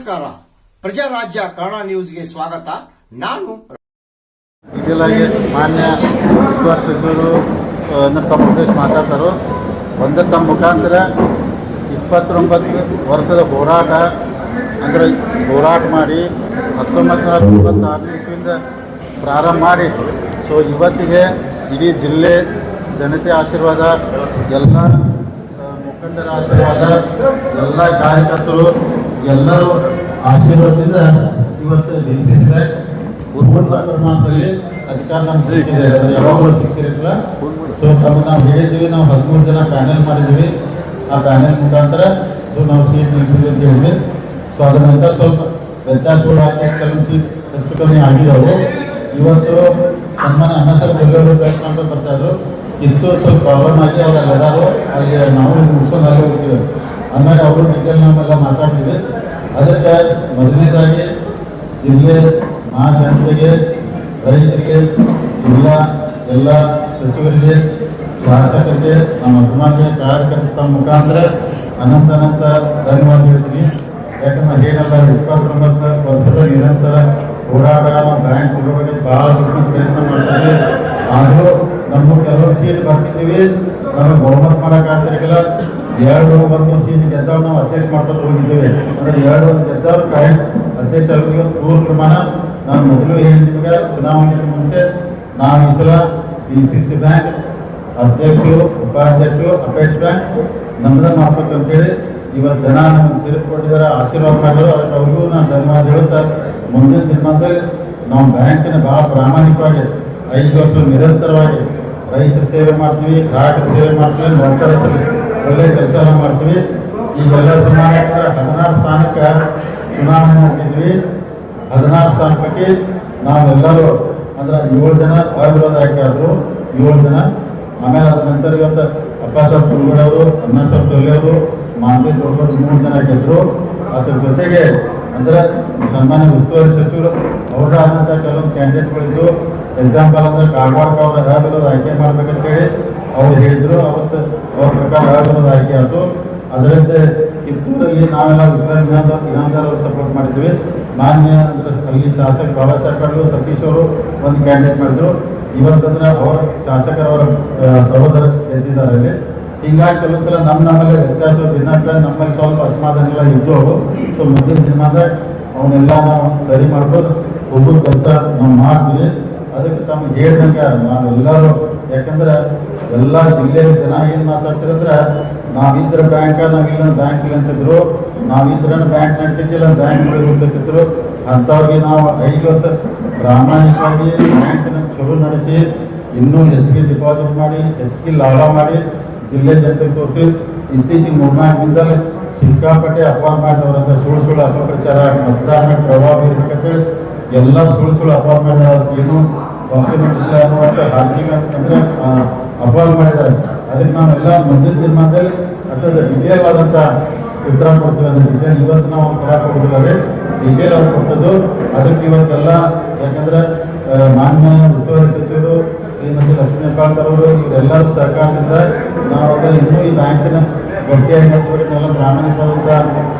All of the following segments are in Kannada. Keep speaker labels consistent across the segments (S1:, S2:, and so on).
S1: ನಮಸ್ಕಾರ. ಪ್ರಜಾರಾಜ್ಯ ಕನ್ನಡ ನ್ಯೂಸ್ಗೆ ಸ್ವಾಗತ. ನಾನು
S2: ಇದೆಲ್ಲಾಗಿ ಮಾನ್ಯ ಸಚಿವರು ತಮ್ಮ ಉದ್ದೇಶ ಮಾತಾಡ್ತಾರೆ ತಮ್ಮ ಮುಖಾಂತರ ಇಪ್ಪತ್ತೊಂಬತ್ತು ವರ್ಷದ ಹೋರಾಟ, ಅಂದರೆ ಹೋರಾಟ ಮಾಡಿ ಹತ್ತೊಂಬತ್ತು ನೂರ ತೊಂಬತ್ತಾರನೇ ಇಸ್ವಿಯಿಂದ ಪ್ರಾರಂಭ ಮಾಡಿ. ಸೊ ಇವತ್ತಿಗೆ ಇಡೀ ಜಿಲ್ಲೆ ಜನತೆ ಆಶೀರ್ವಾದ, ಎಲ್ಲ ಮುಖಂಡರ ಆಶೀರ್ವಾದ, ಎಲ್ಲ ಕಾರ್ಯಕರ್ತರು ಎಲ್ಲರೂ ಆಶೀರ್ವಾದದಿಂದ ಇವತ್ತು ನಿಲ್ಲಿಸಿದ್ರೆ ಪೂರ್ಣ ಪ್ರಮಾಣದಲ್ಲಿ ಅಧಿಕಾರ ನಮ್ಗೆ ಸಿಕ್ಕಿದೆ. ಅದು ಯಾವಾಗಲೂ ಸಿಕ್ಕಿರಲಿಲ್ಲ. ಸೊ ತಮ್ಮ ನಾವು ಹೇಳಿದ್ವಿ ನಾವು ಹದಿಮೂರು ಜನ ಪ್ಯಾನೆಲ್ ಮಾಡಿದ್ವಿ ಆ ಪ್ಯಾನೆಲ್ ಮುಖಾಂತರ ಸೊ ನಾವು ಸೀಟ್ ನಿಲ್ಲಿಸಿದೆ ಅಂತ ಹೇಳಿದ್ವಿ. ಸೊ ಅದರ ನಂತರ ಸ್ವಲ್ಪ ವ್ಯತ್ಯಾಸಗಳು ಹಾಕಿ ಕಲಿಸಿ ಹೆಚ್ಚು ಕಮ್ಮಿ ಆಗಿದ್ದಾವೆ ಇವತ್ತು ಸನ್ಮಾನ ಅನ್ನಸರ್ ಬೆಂಗಳೂರು ಪ್ರಯತ್ನ ಅಂತ ಬರ್ತಾ ಇದ್ರು. ಕಿತ್ತೂರು ಸ್ವಲ್ಪ ಪ್ರಾಬ್ಲಮ್ ಆಗಿ ಅವ್ರು ಅಲ್ಲಿದಾರು ಅಲ್ಲಿ ನಾವು ಮುಗಿಸ್ಕೊಂಡು ಅಲ್ಲಿ ಹೋಗ್ತೀವಿ. ಆಮೇಲೆ ಅವರು ಮೆಡಿಕಲ್ ನಮ್ಮೆಲ್ಲ ಮಾತಾಡ್ತೀವಿ ಅದಕ್ಕೆ ಮೊದಲನೇದಾಗಿ ಜಿಲ್ಲೆ ಆ ಜನತೆಗೆ, ರೈತರಿಗೆ, ಜಿಲ್ಲಾ ಎಲ್ಲ ಸಚಿವರಿಗೆ, ಶಾಸಕರಿಗೆ, ನಮ್ಮ ಅಭಿಮಾನಿಗೆ ಕಾರ್ಯಕರ್ತ ಮುಖಾಂತರ ಅನಂತ ಅನಂತ ಧನ್ಯವಾದ ಹೇಳ್ತೀನಿ. ಯಾಕಂದ್ರೆ ಏನಲ್ಲ ಇಪ್ಪತ್ತೊಂಬತ್ತು ವರ್ಷದ ನಿರಂತರ ಹೋರಾಟ ಬ್ಯಾಂಕ್ ಬಗ್ಗೆ ಭಾಳ ದೊಡ್ಡ ಪ್ರಯತ್ನ ಮಾಡ್ತಾರೆ ಆದರೂ ನಮ್ಮ ಕೆಲವು ಸೀಟ್ ಬರ್ತಿದ್ದೀವಿ ನಾವು ಬಹುಮತ ಮಾಡೋಕ್ಕಾಗ್ತಿರಲಿಲ್ಲ. ಎರಡು ಒಂದು ಸೀಟ್ ಗೆದ್ದವ್ ನಾವು ಅಧ್ಯಕ್ಷ ಮಾಡ್ಕೊಂಡು ಹೋಗಿದ್ದೇವೆ ಅಂದ್ರೆ ಎರಡು ಒಂದು ಗೆದ್ದವ್ರು ಕಾಯಂ ಅಧ್ಯಕ್ಷರಿಗೆ ಪೂರ್ವ ಪ್ರಮಾಣ. ನಾನು ಮೊದಲು ಹೇಳಿದ ನಿಮಗೆ ಚುನಾವಣೆ ಮುಂಚೆ ನಾವು ಈ ಸಲ ಡಿ ಸಿ ಸಿ ಬ್ಯಾಂಕ್ ಅಧ್ಯಕ್ಷರು, ಉಪಾಧ್ಯಕ್ಷರು, ಅಪೇಕ್ಷ ಬ್ಯಾಂಕ್ ನಮ್ದ ಮಾಡ್ಬೇಕು ಅಂತೇಳಿ ಇವತ್ತು ಜನ ನಮ್ಗೆ ತೀರ್ಪು ಆಶೀರ್ವಾದ ಮಾಡಿದ್ರು ಅದಕ್ಕೆ ಅವ್ರಿಗೂ ನಾನು ಧನ್ಯವಾದ ಹೇಳುತ್ತಾ ಮುಂದಿನ ದಿನಮಾನದಲ್ಲಿ ನಾವು ಬ್ಯಾಂಕಿನ ಭಾಳ ಪ್ರಾಮಾಣಿಕವಾಗಿ ಐದು ವರ್ಷ ನಿರಂತರವಾಗಿ ರೈತರ ಸೇವೆ ಮಾಡ್ತೀವಿ, ಗ್ರಾಹಕರ ಸೇವೆ ಮಾಡ್ತೀವಿ ನೌಕರ ಸೇವೆ ಒಳ್ಳೆ ಕೆಲಸ ಮಾಡ್ತೀವಿ. ಈಗೆಲ್ಲ ಸುಮಾರು ಹದಿನಾರು ಸ್ಥಾನಕ್ಕೆ ಚುನಾವಣೆ ಮಾಡಿದ್ವಿ ಹದಿನಾರು ಸ್ಥಾನಕ್ಕೆ ನಾವೆಲ್ಲರೂ ಅಂದ್ರೆ ಏಳು ಜನ ಅವಿರೋಧ ಹಾಕಿದ್ರು ಏಳು ಜನ. ಆಮೇಲೆ ಅದ್ರ ನಂತರ ಇವತ್ತು ಅಪ್ಪ ಸಾಹೇಬ್ ತುಂಬಿಡೋದು ಅಣ್ಣ ಸಾಹೇಬ್ ತೊಲೆಯವರು ಮಾಂತಿ ತೊಗೊಂಡು ಮೂರು ಜನ ಗೆದ್ರು. ಅದ್ರ ಜೊತೆಗೆ ಅಂದ್ರೆ ಸನ್ಮಾನ್ಯ ಉಸ್ತುವಾರಿ ಸಚಿವರು ಅವ್ರ ಆದಂಥ ಕೆಲವೊಂದು ಕ್ಯಾಂಡಿಡೇಟ್ಗಳಿದ್ದು ಎಕ್ಸಾಂಪಲ್ ಅಂದ್ರೆ ಕಾಗವಾಡಕ ಅವರ ಆಯ್ಕೆ ಮಾಡ್ಬೇಕಂತ ಹೇಳಿ ಅವ್ರು ಹೇಳಿದ್ರು, ಅವತ್ತು ಅವ್ರ ಪ್ರಕಾರ ಆಯ್ಕೆ ಆಯ್ತು. ಅದರಂತೆ ಕಿತ್ತೂರಲ್ಲಿ ನಾವೆಲ್ಲ ಇನಾಮದಾರರು ಇನಾಮದಾರ್ ಇನಾಮದಾರ್ ಸಪೋರ್ಟ್ ಮಾಡಿದ್ವಿ. ಮಾನ್ಯ ಅಂತ ಅಲ್ಲಿ ಶಾಸಕ ಬಾಬಾ ಸಾಹೇಬ್ ಸತೀಶ್ ಅವರು ಒಂದು ಕ್ಯಾಂಡಿಡೇಟ್ ಮಾಡಿದ್ರು. ಇವತ್ತಂದ್ರೆ ಅವರ ಶಾಸಕರವರ ಸಹೋದರ ಗೆದ್ದಿದ್ದಾರೆ ಅಲ್ಲಿ. ಹಿಂಗಾಗಿ ಕೆಲವು ಸಲ ನಮ್ಮ ನಮ್ಮಲ್ಲಿ ವ್ಯತ್ಯಾಸ ದಿನಾಂಕ ನಮ್ಮಲ್ಲಿ ಸ್ವಲ್ಪ ಅಸಮಾಧಾನಗಳ ಇದ್ದು ಅವರು ಸೊ ಮುಂದಿನ ದಿನ ಅವನ್ನೆಲ್ಲ ನಾವು ಸರಿ ಮಾಡ್ಬೋದು. ಒಬ್ಬರು ಕೆಲಸ ನಾವು ಮಾಡ್ತೀವಿ. ಅದಕ್ಕೆ ತಮ್ಗೆ ಹೇಳ್ದಂಗೆ ನಾವೆಲ್ಲರೂ ಯಾಕಂದ್ರೆ ಎಲ್ಲ ಜಿಲ್ಲೆಯ ಜನ ಏನು ಮಾತಾಡ್ತಿರಂದ್ರೆ ನಾವಿದ್ರ ಬ್ಯಾಂಕ ನಾವಿಲ್ಲ ಬ್ಯಾಂಕ್ ಇಲ್ಲ ಅಂತಿದ್ರು ನಾವಿದ್ರ ಬ್ಯಾಂಕ್ ನಂಟಿದ್ದಿಲ್ಲ ಬ್ಯಾಂಕ್ ಹೋಗ್ಬೇಕಿದ್ರು. ಅಂಥವ್ರಿಗೆ ನಾವು ವರ್ಷ ಪ್ರಾಮಾಣಿಕವಾಗಿ ಬ್ಯಾಂಕ್ನ ಚಲೋ ನಡೆಸಿ, ಇನ್ನೂ ಹೆಚ್ಚಿಗೆ ಡಿಪಾಸಿಟ್ ಮಾಡಿ, ಹೆಚ್ಚಿಗೆ ಲಾಭ ಮಾಡಿ, ಜಿಲ್ಲೆ ಜನತೆ ತೋರಿಸಿ, ಇತ್ತೀಚಿಗೆ ಮೂರ್ನಾಲ್ಕು ದಿನದಲ್ಲಿ ಸಿಕ್ಕಾಪಟ್ಟೆ ಅಪವಾದ ಮಾಡಿದವರಂತ ಸುಳ್ಳು ಸುಳ್ಳು ಅಪಪ್ರಚಾರ ಮತದಾನ ಪ್ರಭಾವ ಇರ್ಬೇಕಂತೇಳಿ ಎಲ್ಲ ಸುಳ್ಳು ಸುಳ್ಳು ಅಪವಾದ ಮಾಡಿದ ಏನು ಡಾಕ್ಯುಮೆಂಟ್ ಇಲ್ಲ ಅನ್ನುವಂಥ ಹಾರ್ಜಿಗೆ ಅಂದ್ರೆ ಅಪವಾದ ಮಾಡಿದ್ದಾರೆ. ಅದಕ್ಕೆ ನಾವೆಲ್ಲ ಮುಂದಿನ ದಿನಮಾನದಲ್ಲಿ ಅಷ್ಟೊಂದು ಡಿಟೇಲ್ ಆದಂಥ ಉತ್ತರ ಕೊಡ್ತೀವಿ ಇವತ್ತು ನಾವು ಕರ ಕೊಡ್ತಿದ್ದಾರೆ ಡಿಟೇಲ್ ಅವ್ರು ಕೊಟ್ಟದ್ದು ಅದಕ್ಕೆ ಇವತ್ತೆಲ್ಲ ಯಾಕಂದ್ರೆ ಮಾನ್ಯ ಉಸ್ತುವಾರಿ ಸಚಿವರು ಶ್ರೀಮತಿ ಲಕ್ಷ್ಮೀಕಾಂತ್ ಅವರು ಇವರೆಲ್ಲರೂ ಸಹಕಾರದಿಂದ ನಾವು ಇನ್ನೂ ಈ ಬ್ಯಾಂಕಿನ ಗಟ್ಟಿಯಾಗಿ ನಡೆಸಬೇಕನ್ನೆಲ್ಲ ಪ್ರಾಮಾಣಿಕವಾದಂಥ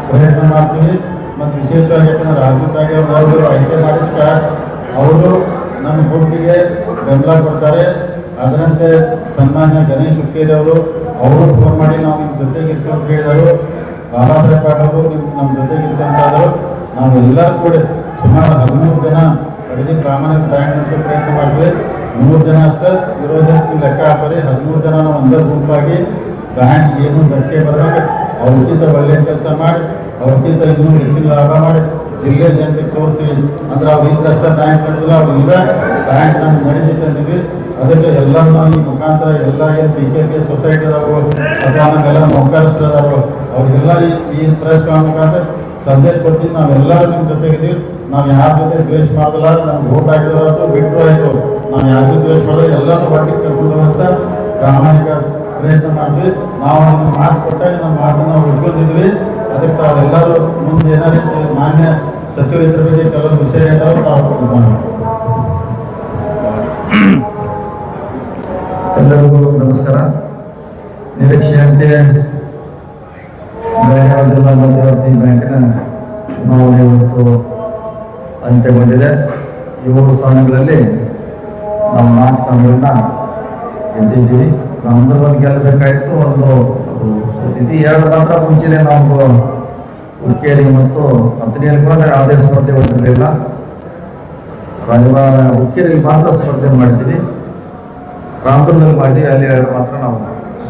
S2: ಪ್ರಯತ್ನ ಮಾಡ್ತೀವಿ. ಮತ್ತು ವಿಶೇಷವಾಗಿ ಯಾಕಂದ್ರೆ ರಾಜೀವ್ ಗಾಂಧಿ ಅವರು ಆಯ್ಕೆ ಮಾಡಿದ ಅವರು ನಮ್ಮ ಗುಂಪಿಗೆ ಬೆಂಬಲ ಕೊಡ್ತಾರೆ. ಅದರಂತೆ ಸನ್ಮಾನ್ಯ ಗಣೇಶ್ ಹುಕ್ಕೇರಿಯವರು ಅವರು ಫೋನ್ ಮಾಡಿ ನಾವು ನಿಮ್ಮ ಜೊತೆಗೆ ಅಂತ ಹೇಳಿದರು. ಬಾಬಾ ಸಾಹೇಬ್ ಪಾಟೀಲ್ ಅವರು ನಮ್ಮ ಜೊತೆಗೆ ಇರ್ತಂತಾದರು ನಾವೆಲ್ಲ ಕೂಡ ಸುಮಾರು ಹದಿಮೂರು ಜನ ಅಡಿಗೆ ಪ್ರಾಮಾಣಿಕ ಬ್ಯಾಂಕ್ ಅಂತ ಪ್ರಯತ್ನ ಮಾಡಿದ್ವಿ ಮೂರು ಜನ ಅಷ್ಟೇ ವಿರೋಧ ಲೆಕ್ಕ ಹಾಕೋರಿ ಹದಿಮೂರು ಜನ ನಾವು ಒಂದೇ ಗುಂಪಾಗಿ ಬ್ಯಾಂಕ್ ಏನು ಧಕ್ಕೆ ಅವ್ರ ಅವ್ರಿಗಿಂತ ಒಳ್ಳೆಯ ಕೆಲಸ ಮಾಡಿ ಅವ್ರಿಗಿಂತ ಇನ್ನೂ ಹೆಚ್ಚಿನ ಲಾಭ ಮಾಡಿ, ಜಿಲ್ಲೆ ಜನರಿಗೆ ತೋರಿಸ್ತೀವಿ ಅಂದ್ರೆ ಅವ್ರು ಇದ್ದಷ್ಟ ಬ್ಯಾಂಕ್ ಮಾಡಿದ್ರು ಅವ್ರು ಇಲ್ಲ ಬ್ಯಾಂಕ್ ನಮ್ಗೆ ನಡೀತೈತೆ ಅಂತೀವಿ ಅದಕ್ಕೆ ಎಲ್ಲ ಈ ಮುಖಾಂತರ ಎಲ್ಲ ಏನು ಪಿ ಕೆ ಪಿ ಸೊಸೈಟಿದವರು ಅಥವಾ ನಮ್ಮೆಲ್ಲ ಅವ್ರಿಗೆಲ್ಲ ಈ ಪ್ರೆಸ್ ಮುಖಾಂತರ ಸಂದೇಶ ಕೊಟ್ಟಿದ್ದು ನಾವೆಲ್ಲರೂ ನಿಮ್ಮ ಜೊತೆಗಿದ್ದೀವಿ ನಾವು ಯಾರ ಜೊತೆ ದ್ವೇಷ ಮಾಡಲ್ಲ, ನಮ್ಗೆ ಓಟ್ ಹಾಕಿದ್ರು ಬಿಟ್ಟರು ಆಯಿತು. ನಾವು ಯಾರಿಗೂ ದ್ವೇಷ ಮಾಡೋದು ಎಲ್ಲರೂ ಒಟ್ಟಿಗೆ ಕರ್ಕೊಂಡು ಪ್ರಾಮಾಣಿಕ ಪ್ರಯತ್ನ ಮಾಡಿದ್ವಿ ನಾವು ನಿಮ್ಮ ಮಾತು ಕೊಟ್ಟಾಗ ನಮ್ಮ ಮಾತನ್ನು ಉಳ್ಕೊಂಡಿದ್ವಿ ಅದಕ್ಕೆ ತಾವೆಲ್ಲರೂ ಮುಂದೆ ಏನಾದ್ರು ಮಾನ್ಯ ಸಚಿವ ಇದ್ರ ಬಗ್ಗೆ ವಿಷಯ ಹೇಳ್ತಾರೆ ತಾವು ಇದು
S3: ಎಲ್ಲರಿಗೂ ನಮಸ್ಕಾರ. ನಿರೀಕ್ಷೆಯಂತೆ ಬೆಳಗಾವಿ ಜಿಲ್ಲಾ ಮಧ್ಯವರ್ತಿ ಬ್ಯಾಂಕಿನ ಚುನಾವಣೆ ಇವತ್ತು ಅಂತ್ಯಗೊಂಡಿದೆ. ಏಳು ಸ್ಥಾನಗಳಲ್ಲಿ ನಾವು ನಾಲ್ಕು ಸ್ಥಾನಗಳನ್ನ ಗೆದ್ದಿದ್ದೀವಿ. ನಮ್ದು ಒಂದು ಗೆಲ್ಲಬೇಕಾಯ್ತು ಒಂದು ಸೋತಿದ್ವಿ ಎರಡು ಮಾತ್ರ ಮುಂಚೆನೆ ನಾವು ಹುಕ್ಕೇರಿ ಮತ್ತು ಹತ್ತನೆಯಲ್ಲಿ ಕೂಡ ಯಾವುದೇ ಸ್ಪರ್ಧೆ ಹೊಂದಿರಲಿಲ್ಲ. ರಾಜವ ಹುಕ್ಕೇರಿಯಲ್ಲಿ ಮಾತ್ರ ಸ್ಪರ್ಧೆ ಮಾಡಿದ್ದೀವಿ. ರಾಮಪುರದಲ್ಲಿ ಮಾಡಿ ಅಲ್ಲಿ ಎರಡು ಮಾತ್ರ ನಾವು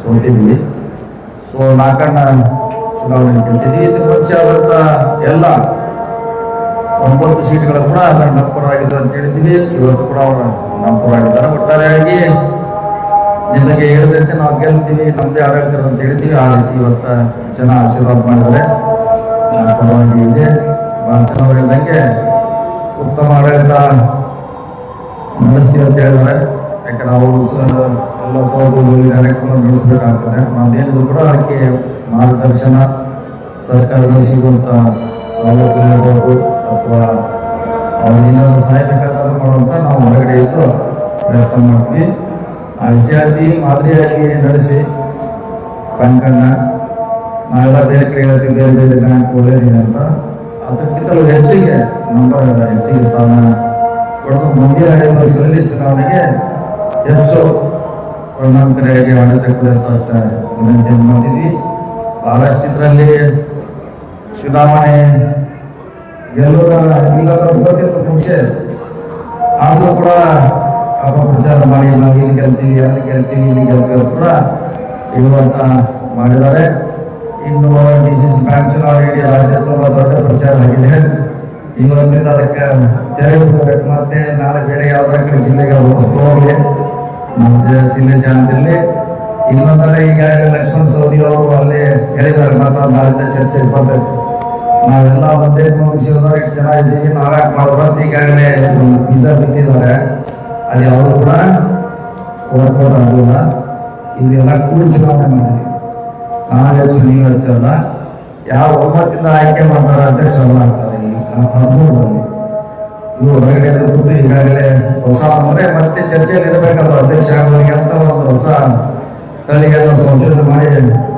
S3: ಸೋತಿದ್ವಿ. ಸೊ ನಾಲ್ಕಣ್ಣ ಚುನಾವಣೆ ಗೆದ್ದಿದ್ವಿ ಇದಕ್ಕೆ ಮುಂಚೆ ಆದಂಥ ಎಲ್ಲ ಒಂಬತ್ತು ಸೀಟ್ಗಳು ಕೂಡ ನಮ್ಮ ಪರವಾಗಿದ್ದು ಅಂತ ಹೇಳಿದ್ವಿ ಇವತ್ತು ಕೂಡ ಅವರು ನಮ್ಮ ಪರವಾಗಿದ್ದಾರೆ ಒಟ್ಟಾರೆಯಾಗಿ ನಿಮಗೆ ಹೇಳಿದಂತೆ ನಾವು ಗೆಲ್ತೀವಿ ನಮ್ಮದೇ ಆಡಳಿತ ಅಂತ ಹೇಳಿದ್ವಿ ಆ ರೀತಿ ಇವತ್ತು ಜನ ಆಶೀರ್ವಾದ ಮಾಡಿದ್ದಾರೆ. ಪರವಾಗಿ ಇದೆ. ಹೇಳಿದಂಗೆ ಉತ್ತಮ ಆಡಳಿತ ನಡೆಸ್ತೀವಿ ಅಂತ ಹೇಳಿದ್ದಾರೆ. ಯಾಕೆ ನಾವು ಸ- ಎಲ್ಲ ಸೌಲಭ್ಯಗಳಲ್ಲಿ ಕಾರ್ಯಕ್ರಮ ನಡೆಸಬೇಕಾಗ್ತದೆ. ನಾವೇನಿದ್ರು ಕೂಡ ಅದಕ್ಕೆ ಮಾರ್ಗದರ್ಶನ ಸರ್ಕಾರದಿಂದ ಸಿಗುವಂಥ ಸೌಲಭ್ಯಗಳಿರ್ಬೋದು ಅಥವಾ ಅವ್ರಿಗೇನಾದ್ರು ಸಹಾಯ ಬೇಕಾದರೂ ಮಾಡುವಂತ ನಾವು ಹೊರಗಡೆ ಇದ್ದು ಪ್ರಯತ್ನ ಮಾಡ್ತೀವಿ. ಆ ವಿದ್ಯಾರ್ಥಿ ಮಾದರಿಯಾಗಿ ನಡೆಸಿ, ಕಣ್ಕಣ್ಣ, ನಾವೆಲ್ಲ ಬೇರೆ ಕಡೆ ಹೇಳ್ತೀವಿ, ಬೇರೆ ಬೇರೆ ಬ್ಯಾಂಕ್ ಅಂತ. ಅದಕ್ಕಿಂತಲೂ ಹೆಚ್ಚಿಗೆ ನಂಬರ್ ಹೆಚ್ಚಿಗೆ ಸ್ಥಾನ ಕೊಡೋದು. ಮುಂದಿನ ಐದು ವರ್ಷದಲ್ಲಿ ಚುನಾವಣೆಗೆ ಹೆಚ್ಚು ಆಡಳಿತ ಕೊಡುವಂತ ಅಷ್ಟ ವಿನಂತಿಯನ್ನು ಮಾಡಿದ್ವಿ ಬಹಳಷ್ಟು ಇದರಲ್ಲಿ ಚುನಾವಣೆ ಗೆಲ್ಲುವ ಇಲ್ಲದ ಗೊತ್ತಿತ್ತು ಮುಂಚೆ ಆದರೂ ಕೂಡ ಅಪಪ್ರಚಾರ ಮಾಡಿ ನಾವು ಇಲ್ಲಿ ಗೆಲ್ತೀವಿ, ಅಲ್ಲಿ ಗೆಲ್ತೀವಿ, ಇಲ್ಲಿ ಗೆಲ್ತೀವಿ ಕೂಡ ಇರುವಂತ ಮಾಡಿದ್ದಾರೆ. ಇನ್ನು ಡಿ ಸಿ ಸಿ ಬ್ಯಾಂಕ್ ಚುನಾವಣೆಯಲ್ಲಿ ರಾಜ್ಯ ತುಂಬ ದೊಡ್ಡ ಪ್ರಚಾರ ಆಗಿದೆ. ಇವತ್ತಿಂದ ಅದಕ್ಕೆ ತೆರೆ ಹೋಗ್ಬೇಕು ಮತ್ತೆ ನಾಳೆ ಬೇರೆ ಯಾವುದೇ ಕಡೆ ಜಿಲ್ಲೆಗೆ ಹೋಗಿ ಜಿಲ್ಲೆ ಶಾಂತಿಯಲ್ಲಿ ಇನ್ನೊಂದರೆ ಈಗಾಗಲೇ ಲಕ್ಷ್ಮಣ ಸೌದಿ ಅವರು ಅಲ್ಲಿ ಹೇಳಿದ್ದಾರೆ ನಾಳಿಂದ ಚರ್ಚೆ ಬರ್ಬೇಕು ನಾವೆಲ್ಲ ಒಂದೇ ಮುಗಿಸಿದ್ರೆ ಎಷ್ಟು ಜನ ಇದ್ದೀವಿ ನಾಳೆ ಮಾಡಿದ್ರು ಅಂತ ಈಗಾಗಲೇ ಬೀಜ ಬಿತ್ತಿದ್ದಾರೆ ಅಲ್ಲಿ ಅವರು ಕೂಡ ವರ್ಕೌಟ್ ಆಗಲಿಲ್ಲ ಇಲ್ಲೆಲ್ಲ ಕೂಡಿ ಚುನಾವಣೆ ಮಾಡಿದ್ವಿ. ನಾವು ಹೆಚ್ಚು ನೀವು ಹೆಚ್ಚಲ್ಲ. ಯಾವ ಒಮ್ಮತ್ತಿಂದ ಆಯ್ಕೆ ಮಾಡ್ತಾರೆ ಅಧ್ಯಕ್ಷರಲ್ಲ ಆಗ್ತಾರೆ. ಈ ಹದಿಮೂರರಲ್ಲಿ ಇವು ಹೊರಗಡೆ ಕೂತು ಈಗಾಗಲೇ ಹೊಸ ಅಂದ್ರೆ ಮತ್ತೆ ಚರ್ಚೆಯಲ್ಲಿ ಇರಬೇಕಲ್ಲ ಅಧ್ಯಕ್ಷ ಆಗುವಾಗ ಅಂತ ಒಂದು ಹೊಸ ತಳಿಯನ್ನು ಸಂಶೋಧನೆ ಮಾಡಿ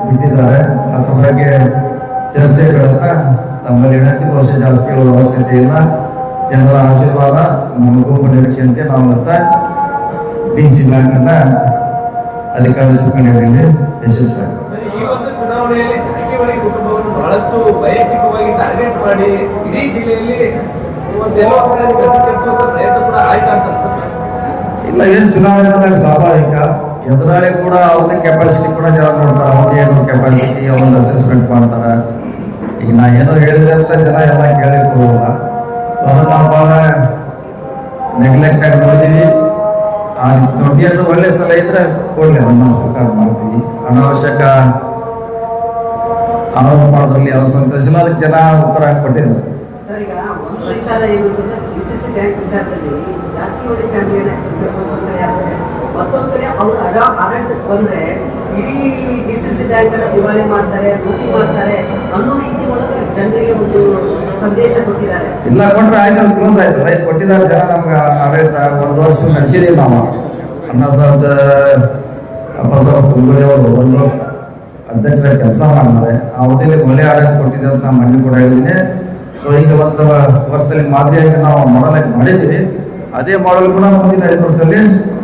S3: ಬಿಟ್ಟಿದ್ದಾರೆ. ಅದ್ರ ಬಗ್ಗೆ ಚರ್ಚೆಗಳನ್ನ ನಮ್ಮಲ್ಲಿ ವಿನಂತಿ ಬಹುಶಃ ಜಾಸ್ತಿ ಹೇಳುವ ಅವಶ್ಯಕತೆ ಇಲ್ಲ. ಜನರ ಆಶೀರ್ವಾದ ನಮಗೂ ನಿರೀಕ್ಷೆಯಂತೆ ನಾವು ಮತ್ತೆ ಡಿ ಸಿ ಬ್ಯಾಂಕ್ ಅನ್ನ ಅಧಿಕಾರ ಚುನಾವಣೆಯಲ್ಲಿ
S4: ಜಾರಕಿಹೊಳಿ ಕುಟುಂಬವನ್ನು ಬಹಳಷ್ಟು ವೈಯಕ್ತಿಕವಾಗಿ ಟಾರ್ಗೆಟ್ ಮಾಡಿ ಇಡೀ ಜಿಲ್ಲೆಯಲ್ಲಿ
S3: ಇಲ್ಲ ಏನ್ ಚುನಾವಣೆ ಸ್ವಾಭಾವಿಕ. ಎದುರಾಳಿ ಕೂಡ ಅವ್ರಿಗೆ ಕೆಪಾಸಿಟಿ ಕೂಡ ಜನ ನೋಡ್ತಾರೆ ಅವ್ರದ್ದು ಏನು ಕೆಪಾಸಿಟಿ ಅವ್ರನ್ನ ಅಸೆಸ್ಮೆಂಟ್ ಮಾಡ್ತಾರೆ. ಈಗ ನಾ ಏನೋ ಹೇಳಿದೆ ಅಂತ ಜನ ಎಲ್ಲ ಕೇಳಿ ಕೊಡೋಲ್ಲ ಸೊ ಅದನ್ನ ಬಹಳ ನೆಗ್ಲೆಕ್ಟ್ ಆಗಿ ನೋಡ್ತೀವಿ ಆ ದೊಡ್ಡ ಒಳ್ಳೆ ಸಲ ಇದ್ರೆ ಕೊಡ್ಲಿ, ಅದನ್ನು ನಾವು ಸ್ವೀಕಾರ ಮಾಡ್ತೀವಿ. ಅನಾವಶ್ಯಕ ಆರೋಪ ಮಾಡೋದ್ರಲ್ಲಿ ಯಾವ ಸಂತೋಷ ಅದಕ್ಕೆ ಜನ ಉತ್ತರ ಕೊಟ್ಟಿದ್ದಾರೆ.
S5: ವಿಚಾರ ಏನು ಅಂತಂದ್ರೆ ಸಿ ಬ್ಯಾಂಕ್ ವಿಚಾರದಲ್ಲಿ ಜಾರಕಿಹೊಳಿ ಫ್ಯಾಮಿಲಿಯನ್ನ ಒಂದು ಕಡೆ ಆದ್ರೆ ಮತ್ತೊಂದು ಕಡೆ ಅವರು ಅಡ ಆಡಳಿತಕ್ಕೆ ಬಂದ್ರೆ ಇಡೀ ಡಿ ಸಿ ಸಿ ಬ್ಯಾಂಕನ್ನು ದಿವಾಳಿ ಮಾಡ್ತಾರೆ ಲೂಟಿ ಮಾಡ್ತಾರೆ ಅನ್ನೋ ರೀತಿ ಒಳಗೆ ಜನರಿಗೆ ಒಂದು ಸಂದೇಶ ಕೊಟ್ಟಿದ್ದಾರೆ
S3: ಇಲ್ಲ ಕೊಟ್ಟರೆ ಆಯ್ತು ಕ್ಲೋಸ್ ಆಯ್ತು. ರೈಟ್ ಕೊಟ್ಟಿದ್ದಾರೆ ಜನ ನಮ್ಗೆ ಆಡಳಿತ ಒಂದು ವರ್ಷ ನಡೆಸಿದೀವಿ ನಾವು. ಅಣ್ಣ ಸಾಹೇಬ್ ಅಪ್ಪ ಸಾಹೇಬ್ ಕುಂಬಳಿ ಒಂದು ವರ್ಷ ಅಧ್ಯಕ್ಷರ ಕೆಲಸ ಮಾಡಿದ್ದಾರೆ ಆ ಅವಧಿಯಲ್ಲಿ ಒಳ್ಳೆ ಆಡಳಿತ ಕೊಟ್ಟಿದೆ ಅಂತ ನಾನು ಮನೆ ಕೂಡ ಹೇಳಿದ್ದೀನಿ ಸೊ ಈಗ ಒಂದು ವರ್ಷದಲ್ಲಿ ಮಾದರಿಯಾಗಿ ನಾವು ಮಾಡಲ್ ಮಾಡಿದ್ವಿ. ಅದೇ ಮಾಡಲ್ ಕೂಡ ಮುಂದಿನ ಐದು ವರ್ಷದಲ್ಲಿ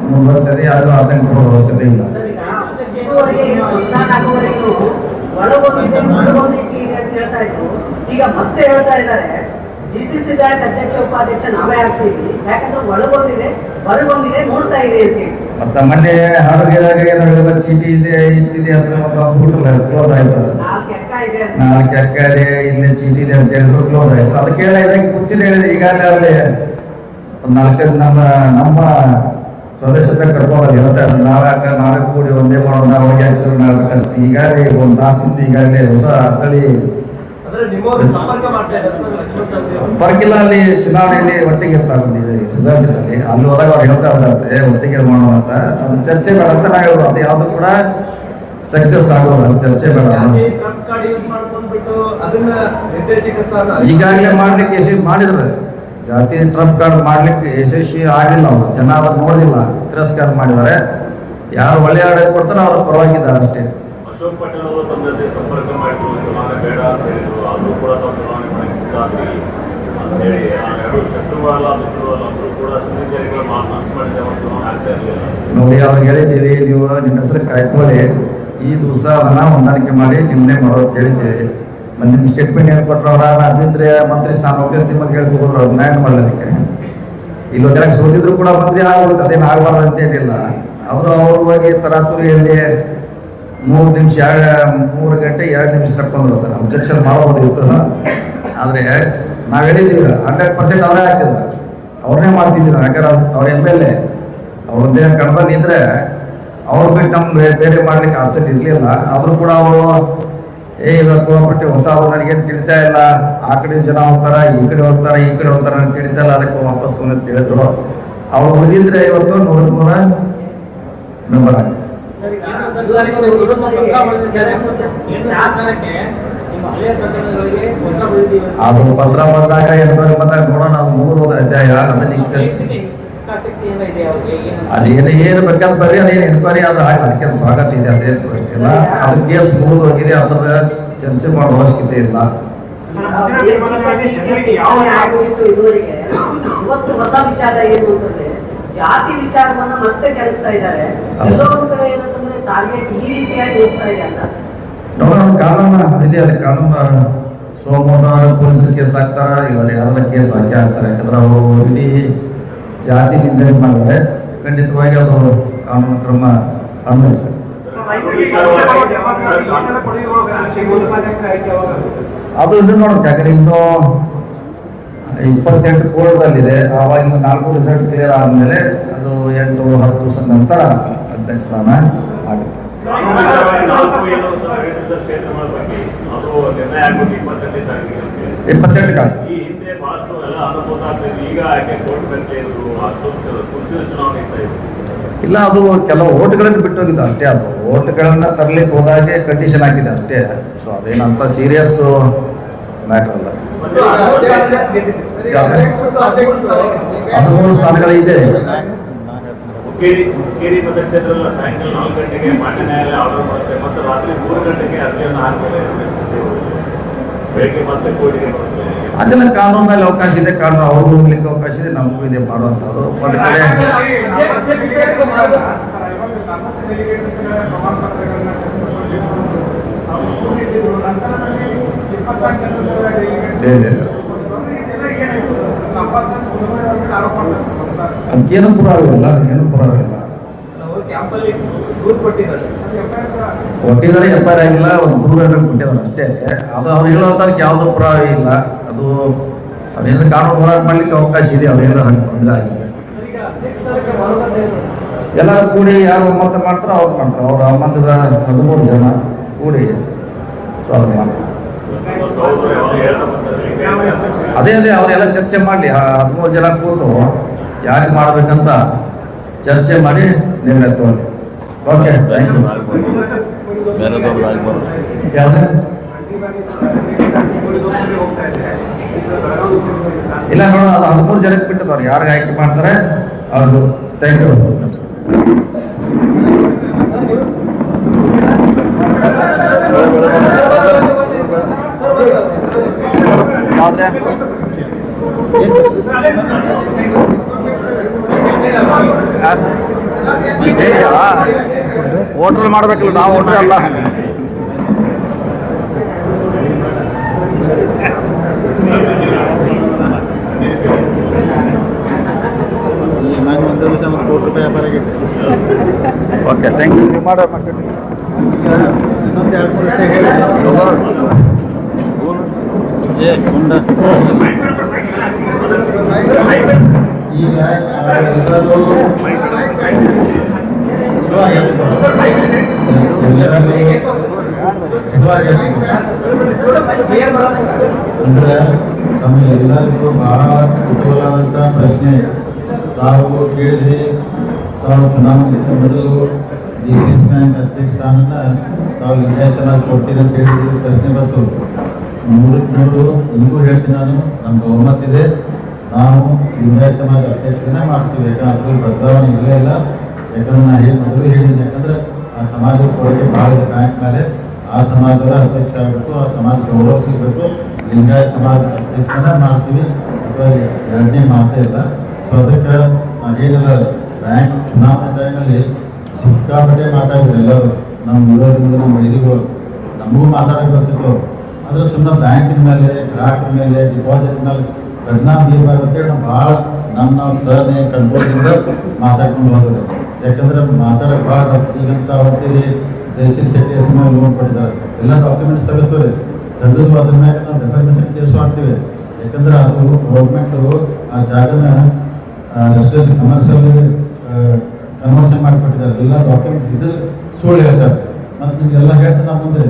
S3: ಮುಂದುವರ್ತದೆ ಯಾರು ಆತಂಕ ಅವಶ್ಯಕತೆ ಇಲ್ಲ.
S5: ಈಗ ಮತ್ತೆ ಹೇಳ್ತಾ ಇದ್ದಾರೆ ಡಿಸಿಸಿ ಬ್ಯಾಂಕ್ ಅಧ್ಯಕ್ಷ ಉಪಾಧ್ಯಕ್ಷ ನಾವೇ ಆಗ್ತೀವಿ. ಯಾಕಂದ್ರೆ ಒಳಗೊಂದಿದೆ ಹೊರಗೊಂದಿದೆ ನೋಡ್ತಾ ಇದೆ ಅಂತ
S3: ಮತ್ತೆ ಮೊನ್ನೆ ಹಾಡುಗೆದಾಗ ಏನು ಚೀಟಿ ಇದೆ ಇಟ್ಟಿದೆ ಅಂತ ಬಿಟ್ಟಲ್ಲ ಕ್ಲೋಸ್ ಆಯ್ತು ಎಕರೆ ಇಲ್ಲಿ ಚೀಟಿ ಇದೆ ಅಂತ ಹೇಳಿದ್ರು ಕ್ಲೋಸ್ ಆಯ್ತು ಅದಕ್ಕೆ ಹೇಳಿದ್ರೆ ಮುಂಚಿನ ಹೇಳಿದ್ರೆ ಈಗಾಗಲೇ ನಾಲ್ಕೈದು ನಮ್ಮ ನಮ್ಮ ಸದಸ್ಯತೆ ಕರ್ಕೊಂಡು ಹೇಳ್ತಾ ಇದ್ದಾರೆ ನಾಲ್ಕ ನಾಲ್ಕು ಕೂಡಿ ಒಂದೇ ಮಾಡೋಣ ಅವಾಗ ಹೆಸರು ನಾಲ್ಕು ಈಗಾಗಲೇ ಒಂದು ತಾಸಿಂದ ಈಗಾಗಲೇ ಹೊಸ
S4: ಅಕ್ಕಳಿ
S3: ಪರಕಿಲ್ಲ ಅಲ್ಲಿ ಚುನಾವಣೆಯಲ್ಲಿ ಒಟ್ಟಿಗೆ ಇರ್ತಾರೆ ರಿಸಲ್ಟ್ ಅಲ್ಲಿ. ಅಲ್ಲಿ ಹೋದಾಗ ಅವ್ರು ಹೇಳ್ತಾ ಇದ್ದಾರೆ ಒಟ್ಟಿಗೆ ಮಾಡೋಣ ಅಂತ. ಅದು ಚರ್ಚೆ ಬೇಡ ಅಂತ ನಾವು ಹೇಳೋದು ಅದು ಯಾವುದು ಕೂಡ ಸಕ್ಸಸ್ ಆಗೋಲ್ಲ ಚರ್ಚೆ ಬೇಡ. ಈಗಾಗಲೇ ಮಾಡ್ಲಿಕ್ಕೆ ಯಶಸ್ವಿ ಮಾಡಿದ್ರೆ. ಜಾತಿ ಟ್ರಂಪ್ ಕಾರ್ಡ್ ಮಾಡ್ಲಿಕ್ಕೆ ಯಶಸ್ವಿ ಆಗಿಲ್ಲ ಅವರು. ಜನ ಅದನ್ನ ನೋಡಿಲ್ಲ ತಿರಸ್ಕಾರ ಮಾಡಿದ್ದಾರೆ. ಯಾರು ಒಳ್ಳೆ ಆಡಳಿತ ಕೊಡ್ತಾರೋ ಅವ್ರ ಪರವಾಗಿದ್ದಾರೆ ಅಷ್ಟೇ.
S6: ಅಶೋಕ್ ಪಟೇಲ್ ಅವರು ತಮ್ಮ ಜೊತೆ ಸಂಪರ್ಕ ಮಾಡಿದ್ರು. ಚುನಾವಣೆ ಬೇಡ ಅಂತ ಹೇಳಿದ್ರು. ಆದ್ರೂ ಕೂಡ ತಾವು ಚುನಾವಣೆ ಮಾಡಿದ್ರು ಮುಕ್ತಾಗಿ ಅಂತೇಳಿ ಎರಡು ಶತ್ರುವಲ್ಲ ಮಿತ್ರವಲ್ಲ ಅಂದರೂ ಕೂಡ ಸುದ್ದಿಚಾರಿಗಳು ಮನಸ್ಸು ಮಾಡಿದ ಒಂದು ಆಗ್ತಾ ಇರಲಿಲ್ಲ.
S3: ನೋಡಿ ಅವ್ರು ಹೇಳಿದ್ದೀರಿ ನೀವು ನಿಮ್ಮ ಹೆಸರು ಕಾಯ್ಕೊಳ್ಳಿ. ಈ ದಿವಸ ಅದನ್ನ ಹೊಂದಾಣಿಕೆ ಮಾಡಿ ನಿಮ್ಮನ್ನೇ ಮಾಡೋದು ಹೇಳಿದ್ದೀರಿ ನಿಮ್ಮ ಸ್ಟೇಟ್ಮೆಂಟ್ ಏನು ಕೊಟ್ಟರು ಅವರ? ಅಭಿದ್ರೆ ಮಂತ್ರಿ ಸ್ಥಾನ ಹೋಗ್ತಾರೆ ನಿಮ್ಮ ಹೇಳ್ಕೊಡ್ರು ಅವ್ರು. ನ್ಯಾಯ ಮಾಡಲಿಕ್ಕೆ ಇಲ್ಲಿ ಒಂದೆಲ್ಲ ಸೋತಿದ್ರು ಕೂಡ ಮಂತ್ರಿ ಆಗ್ಬಿಡುತ್ತೆ ಅದೇನು ಆಗಬಾರ್ದು ಅಂತ ಏನಿಲ್ಲ. ಅವರು ಅವ್ರ ಹೋಗಿ ತರಾತುರಿಯಲ್ಲಿ ಮೂರು ನಿಮಿಷ ಮೂರು ಗಂಟೆ, ಎರಡು ನಿಮಿಷ ಕರ್ಕೊಂಡು ಹೋಗ್ತಾರೆ. ಅಬ್ಜೆಕ್ಷನ್ ಇರ್ತದ ಆದರೆ ನಾವು ಹೇಳಿದ್ದೀವಿ, ಹಂಡ್ರೆಡ್ ಪರ್ಸೆಂಟ್ ಅವರೇ ಹಾಕಿದ್ರು ಅವ್ರನ್ನೇ ಮಾಡ್ತಿದ್ದೀವಿ ಯಾಕಂದ್ರೆ ಅವ್ರ ಎಂ ಎಲ್ ಎ. ಅವ್ರೊಂದೇ ಕಣ್ಬಂದು ಇದ್ರೆ ಅವ್ರು ಬಿಟ್ಟು ನಮ್ಗೆ ಬೇರೆ ಮಾಡ್ಲಿಕ್ಕೆ ಆಪ್ಷನ್ ಇರ್ಲಿಲ್ಲ. ಆದರೂ ಕೂಡ ಅವರು ಏ ಇವತ್ತು ಹೋಗ್ಬಿಟ್ಟು ಹೊಸ ನನಗೆ ತಿಳಿತಾ ಇಲ್ಲ. ಆ ಕಡೆ ಜನ ಹೋಗ್ತಾರ ಈ ಕಡೆ ಹೋಗ್ತಾರ ಈ ಕಡೆ ಹೋಗ್ತಾರ ಅಂತ ತಿಳಿತಾ ಇಲ್ಲ. ಅದಕ್ಕೆ ವಾಪಸ್ ಬಂದು ಅಂತ ಹೇಳಿದ್ರು ಅವ್ರು ಉಳಿದಿದ್ರೆ ಇವತ್ತು ನೂರ ನೂರ ನಂಬರ್ ಅದು ಪತ್ರ ಬಂದಾಗ ಎಂಬತ್ತು ಬಂದಾಗ ನೋಡೋಣ. ನಾವು ಮೂರು ಅಧ್ಯಾಯ ಅದೇನು ಏನು ಬೇಕಾದ್ರೆ ಬರೀ ಅದೇನು ಎನ್ಕ್ವೈರಿ ಆದ್ರೆ ಆಗಿ ಅದಕ್ಕೆ ಸ್ವಾಗತ ಇದೆ ಅದೇನು ಇಲ್ಲ. ಅದಕ್ಕೆ ಸ್ಮೂತ್ ಆಗಿದೆ. ಅದರ ಚರ್ಚೆ ಮಾಡುವ ಅವಶ್ಯಕತೆ ಇಲ್ಲ.
S5: ಇವತ್ತು ಹೊಸ ವಿಚಾರ ಏನು ಅಂತಂದ್ರೆ ಜಾತಿ ವಿಚಾರವನ್ನ ಮತ್ತೆ ಇದ್ದಾರೆ. ಎಲ್ಲೋ ಒಂದ್ ಕಡೆ ಏನಂತಂದ್ರೆ ಟಾರ್ಗೆಟ್ ಈ ರೀತಿಯಾಗಿ ಹೋಗ್ತಾ ಇದೆ ಅಂತ.
S3: ನೋಡೋಣ ಕಾನೂನು ಇದೆ ಅದು ಕಾನೂನು ಸೋಮವಾರ ಪೊಲೀಸ್ ಕೇಸ್ ಹಾಕ್ತಾರ? ಇವರು ಯಾವ್ದಾರ ಕೇಸ್ ಹಾಕಿ ಹಾಕ್ತಾರೆ? ಯಾಕಂದ್ರೆ ಅವರು ಜಾತಿ ನಿಂದನೆ ಮಾಡಿದ್ರೆ ಖಂಡಿತವಾಗಿ ಅದು ಕಾನೂನು ಕ್ರಮ ಅನ್ವಯಿಸ್ತಾರೆ ಅದು ಇದು ನೋಡೋಣ ಯಾಕಂದ್ರೆ ಇನ್ನು ಇಪ್ಪತ್ತೆಂಟು ಕೋರ್ಟ್ದಲ್ಲಿದೆ ಆವಾಗ ಇನ್ನು ನಾಲ್ಕು ರಿಸಲ್ಟ್ ಕ್ಲಿಯರ್ ಆದಮೇಲೆ ಅದು ಎಂಟು, ಹತ್ತು ದಿವಸದ ನಂತರ ಅಧ್ಯಕ್ಷ ಸ್ಥಾನ ಆಗುತ್ತೆ. ಇಪ್ಪತ್ತೆಂಟು
S6: ಆಗ್ತಿದ್ರು ಈಗ ಕೋರ್ಟ್ ಚುನಾವಣೆ
S3: ಇಲ್ಲ, ಅದು ಕೆಲವು ಓಟ್ಗಳನ್ನು ಬಿಟ್ಟು ಹೋಗಿದ್ದು ಅಷ್ಟೇ, ಅದು ಓಟ್ಗಳನ್ನ ತರಲಿಕ್ಕೆ ಹೋದಾಗೆ ಕಂಡೀಷನ್ ಆಗಿದೆ ಅಷ್ಟೇ. ಸೊ ಅದೇನಂತ ಸೀರಿಯಸ್ ಮ್ಯಾಟರ್ ಅಲ್ಲ. ಹದಿಮೂರು ಸ್ಥಾನಗಳಿದೆ.
S6: ಬೆಳಗ್ಗೆ ಮತ್ತೆ ಕೋರ್ಟಿಗೆ ಬರುತ್ತೆ
S3: ಕಾನೂನು ಮೇಲೆ ಅವಕಾಶ ಇದೆ ಕಾನೂನು ಅವ್ರು ಹೋಗ್ಲಿಕ್ಕೆ ಅವಕಾಶ ಇದೆ ನಮಗೂ ಇದೆ ಮಾಡುವಂಥದ್ದು ಒಂದು ಕಡೆ ಅದೇನು ಪುರಾವೆ ಇಲ್ಲ ಏನು ಪುರಾವೆ ಇಲ್ಲ
S4: ಕೊಟ್ಟಿದ್ದಾರೆ
S3: ಎಫ್ ಐ ಆರ್ ಆಗಿಲ್ಲ ಒಂದು ದೂರ ಕೊಟ್ಟಿದ್ದಾರೆ ಅಷ್ಟೇ ಅದು ಅವ್ರು ಹೇಳೋದಕ್ಕೆ ಯಾವುದೂ ಪುರಾವೆ ಇಲ್ಲ ಅದು ಅದೇನು ಕಾನೂನು ಹೋರಾಟ ಮಾಡ್ಲಿಕ್ಕೆ ಅವಕಾಶ ಇದೆ, ಅವರೆಲ್ಲ ತೊಂದರೆ ಆಗಿದೆ. ಎಲ್ಲ ಕೂಡಿ ಯಾರು ಒಮ್ಮತ ಮಾಡ್ತಾರೋ ಅವ್ರು ಮಾಡ್ತಾರೆ. ಅವ್ರ ಅಮ್ಮಂದ್ರ ಹದಿಮೂರು ಜನ ಕೂಡಿ ಸೊ ಅವ್ರು ಮಾಡ್ತಾರೆ. ಅದೇ ಅದೇ ಅವರೆಲ್ಲ ಚರ್ಚೆ ಮಾಡಲಿ. ಹದಿಮೂರು ಜನ ಕೂತು ಯಾರಿಗೆ ಮಾಡ್ಬೇಕಂತ ಚರ್ಚೆ ಮಾಡಿ ನಿರ್ಣಯ ತಗೊಳ್ಳಿ. ಓಕೆ ಥ್ಯಾಂಕ್ ಯು ಯಾವ್ದು? ಇಲ್ಲ ನೋಡೋಣ ಅದು ಹದಿಮೂರು ಜನಕ್ಕೆ ಬಿಟ್ಟಿದ್ದಾರೆ ಯಾರಿಗೆ ಆಯ್ಕೆ ಮಾಡ್ತಾರೆ ಅವರು ಥ್ಯಾಂಕ್ ಯು ಓಟ್ರಲ್ಲಿ ಮಾಡ್ಬೇಕಲ್ಲ, ನಾವು ಓಟ್ರಲ್ಲ ಅಲ್ಲ
S2: ಈ ನಾನು ಒಂದು ದಿವಸ ಒಂದು ಕೋಟಿ ರೂಪಾಯಿ ವ್ಯಾಪಾರ ಆಗಿದೆ.
S3: ಓಕೆ ಥ್ಯಾಂಕ್ ಯು ನೀವು ಮಾಡೋ
S2: ಮಾರ್ಕೆಟ್ ಇನ್ನೊಂದು ಎರಡು ವರ್ಷ ಅಂದ್ರೆ ಬಹಳ ಕುತೂಹಲವಾದಂಥ ಪ್ರಶ್ನೆ ತಾವು ಕೇಳಿದೆ ತಾವು ಚುನಾವಣೆಗಿಂತ ಮೊದಲು ಸಿ ಬ್ಯಾಂಕ್ ಅಧ್ಯಕ್ಷ ಸ್ಥಾನನ ತಾವು ಲಿಂಗಾಯತನಾಗಿ ಕೊಟ್ಟಿದೆ ಅಂತ ಹೇಳಿದ ಪ್ರಶ್ನೆ ಬಂತು ನೂರಕ್ಕೆ ನೂರು ನಿಮಗೂ ಹೇಳ್ತೀನಿ ನಾನು ನಮ್ಗೆ ಒಮ್ಮತ್ತಿದೆ ನಾವು ಲಿಂಗಾಯತ ಸಮಾಜ ಅಧ್ಯಕ್ಷನೇ ಮಾಡ್ತೀವಿ ಯಾಕಂದ್ರೆ ಅದ್ರಲ್ಲಿ ಬದಲಾವಣೆ ಇಲ್ಲೇ ಇಲ್ಲ ಯಾಕಂದ್ರೆ ನಾನು ಏನು ಮೊದಲು ಹೇಳಿದ್ದೀನಿ ಯಾಕಂದ್ರೆ ಆ ಸಮಾಜದ ಕೊಡುಗೆ ಭಾಳ ಬ್ಯಾಂಕ್ ಮೇಲೆ ಆ ಸಮಾಜದ ಅಧ್ಯಕ್ಷ ಆಗಬೇಕು ಆ ಸಮಾಜ ಗೌರವ ಸಿಗಬೇಕು ಲಿಂಗಾಯತ ಸಮಾಜ ಅಧ್ಯಕ್ಷನ ಮಾಡ್ತೀವಿ ಅಥವಾ ಎರಡನೇ ಮಾತೇ ಇಲ್ಲ ಅದಕ್ಕೆ ನಾವೇನಿಲ್ಲ ಬ್ಯಾಂಕ್, ಚುನಾವಣೆ ಟೈಮಲ್ಲಿ ಸಿಕ್ಕಾಪಟ್ಟೆ ಮಾತಾಡಿದ್ರು ಎಲ್ಲರೂ. ನಮ್ಮ ವಿರೋಧದಿಂದ ನಮ್ಮ ವೈದಿಗಳು ನಮಗೂ ಮಾತಾಡಕ್ಕೆ ಬರ್ತಿತ್ತು ಆದರೆ ಸುಮ್ಮನೆ ಬ್ಯಾಂಕಿನ ಮೇಲೆ, ಗ್ರಾಹಕರ ಮೇಲೆ ಡಿಪಾಸಿಟ್ ಮೇಲೆ ಪರಿಣಾಮ ಬೀರಬಾರ್ದು ನಾವು ಭಾಳ ನಮ್ಮ ನಾವು ಸಹನೆ ಕಂಟ್ರೋಲಿಂದ ಮಾತಾಡ್ಕೊಂಡು ಹೋದ್ರೆ ಯಾಕಂದ್ರೆ ಮಾತಾಡಕ್ಕೆ ಭಾಳ ಈಗಂತ ಹೊಟ್ಟಿರಿ ಜಯಶ್ರೀ ಶೆಟ್ಟಿ ಹೆಸರು ಲೋನ್ ಕೊಟ್ಟಿದ್ದಾರೆ. ಎಲ್ಲ ಡಾಕ್ಯುಮೆಂಟ್ಸ್ ತೆಗೆಸ್ತಾರೆ ತೆಗೆದು ಅದ್ರ ಮೇಲೆ ನಾವು ಡೆಫರ್ಮೇಷನ್ ಕೇಸ್ ಮಾಡ್ತೀವಿ. ಯಾಕಂದ್ರೆ ಅದು ಗೌರ್ಮೆಂಟು ಆ ಜಾಗನ ರೆಸಿಡೆನ್ಸ್ ಕಮರ್ಷಿಯಲ್ ಕನ್ವರ್ಷನ್ ಮಾಡಿಕೊಟ್ಟಿದ್ದಾರೆ ಎಲ್ಲ ಡಾಕ್ಯುಮೆಂಟ್ಸ್ ಇದು, ಸುಳ್ಳು ಹೇಳ್ತಾರೆ. ಮತ್ತು ನಿಮಗೆಲ್ಲ ಹೇಳ್ತಾರೆ ನಾವು ಮುಂದೆ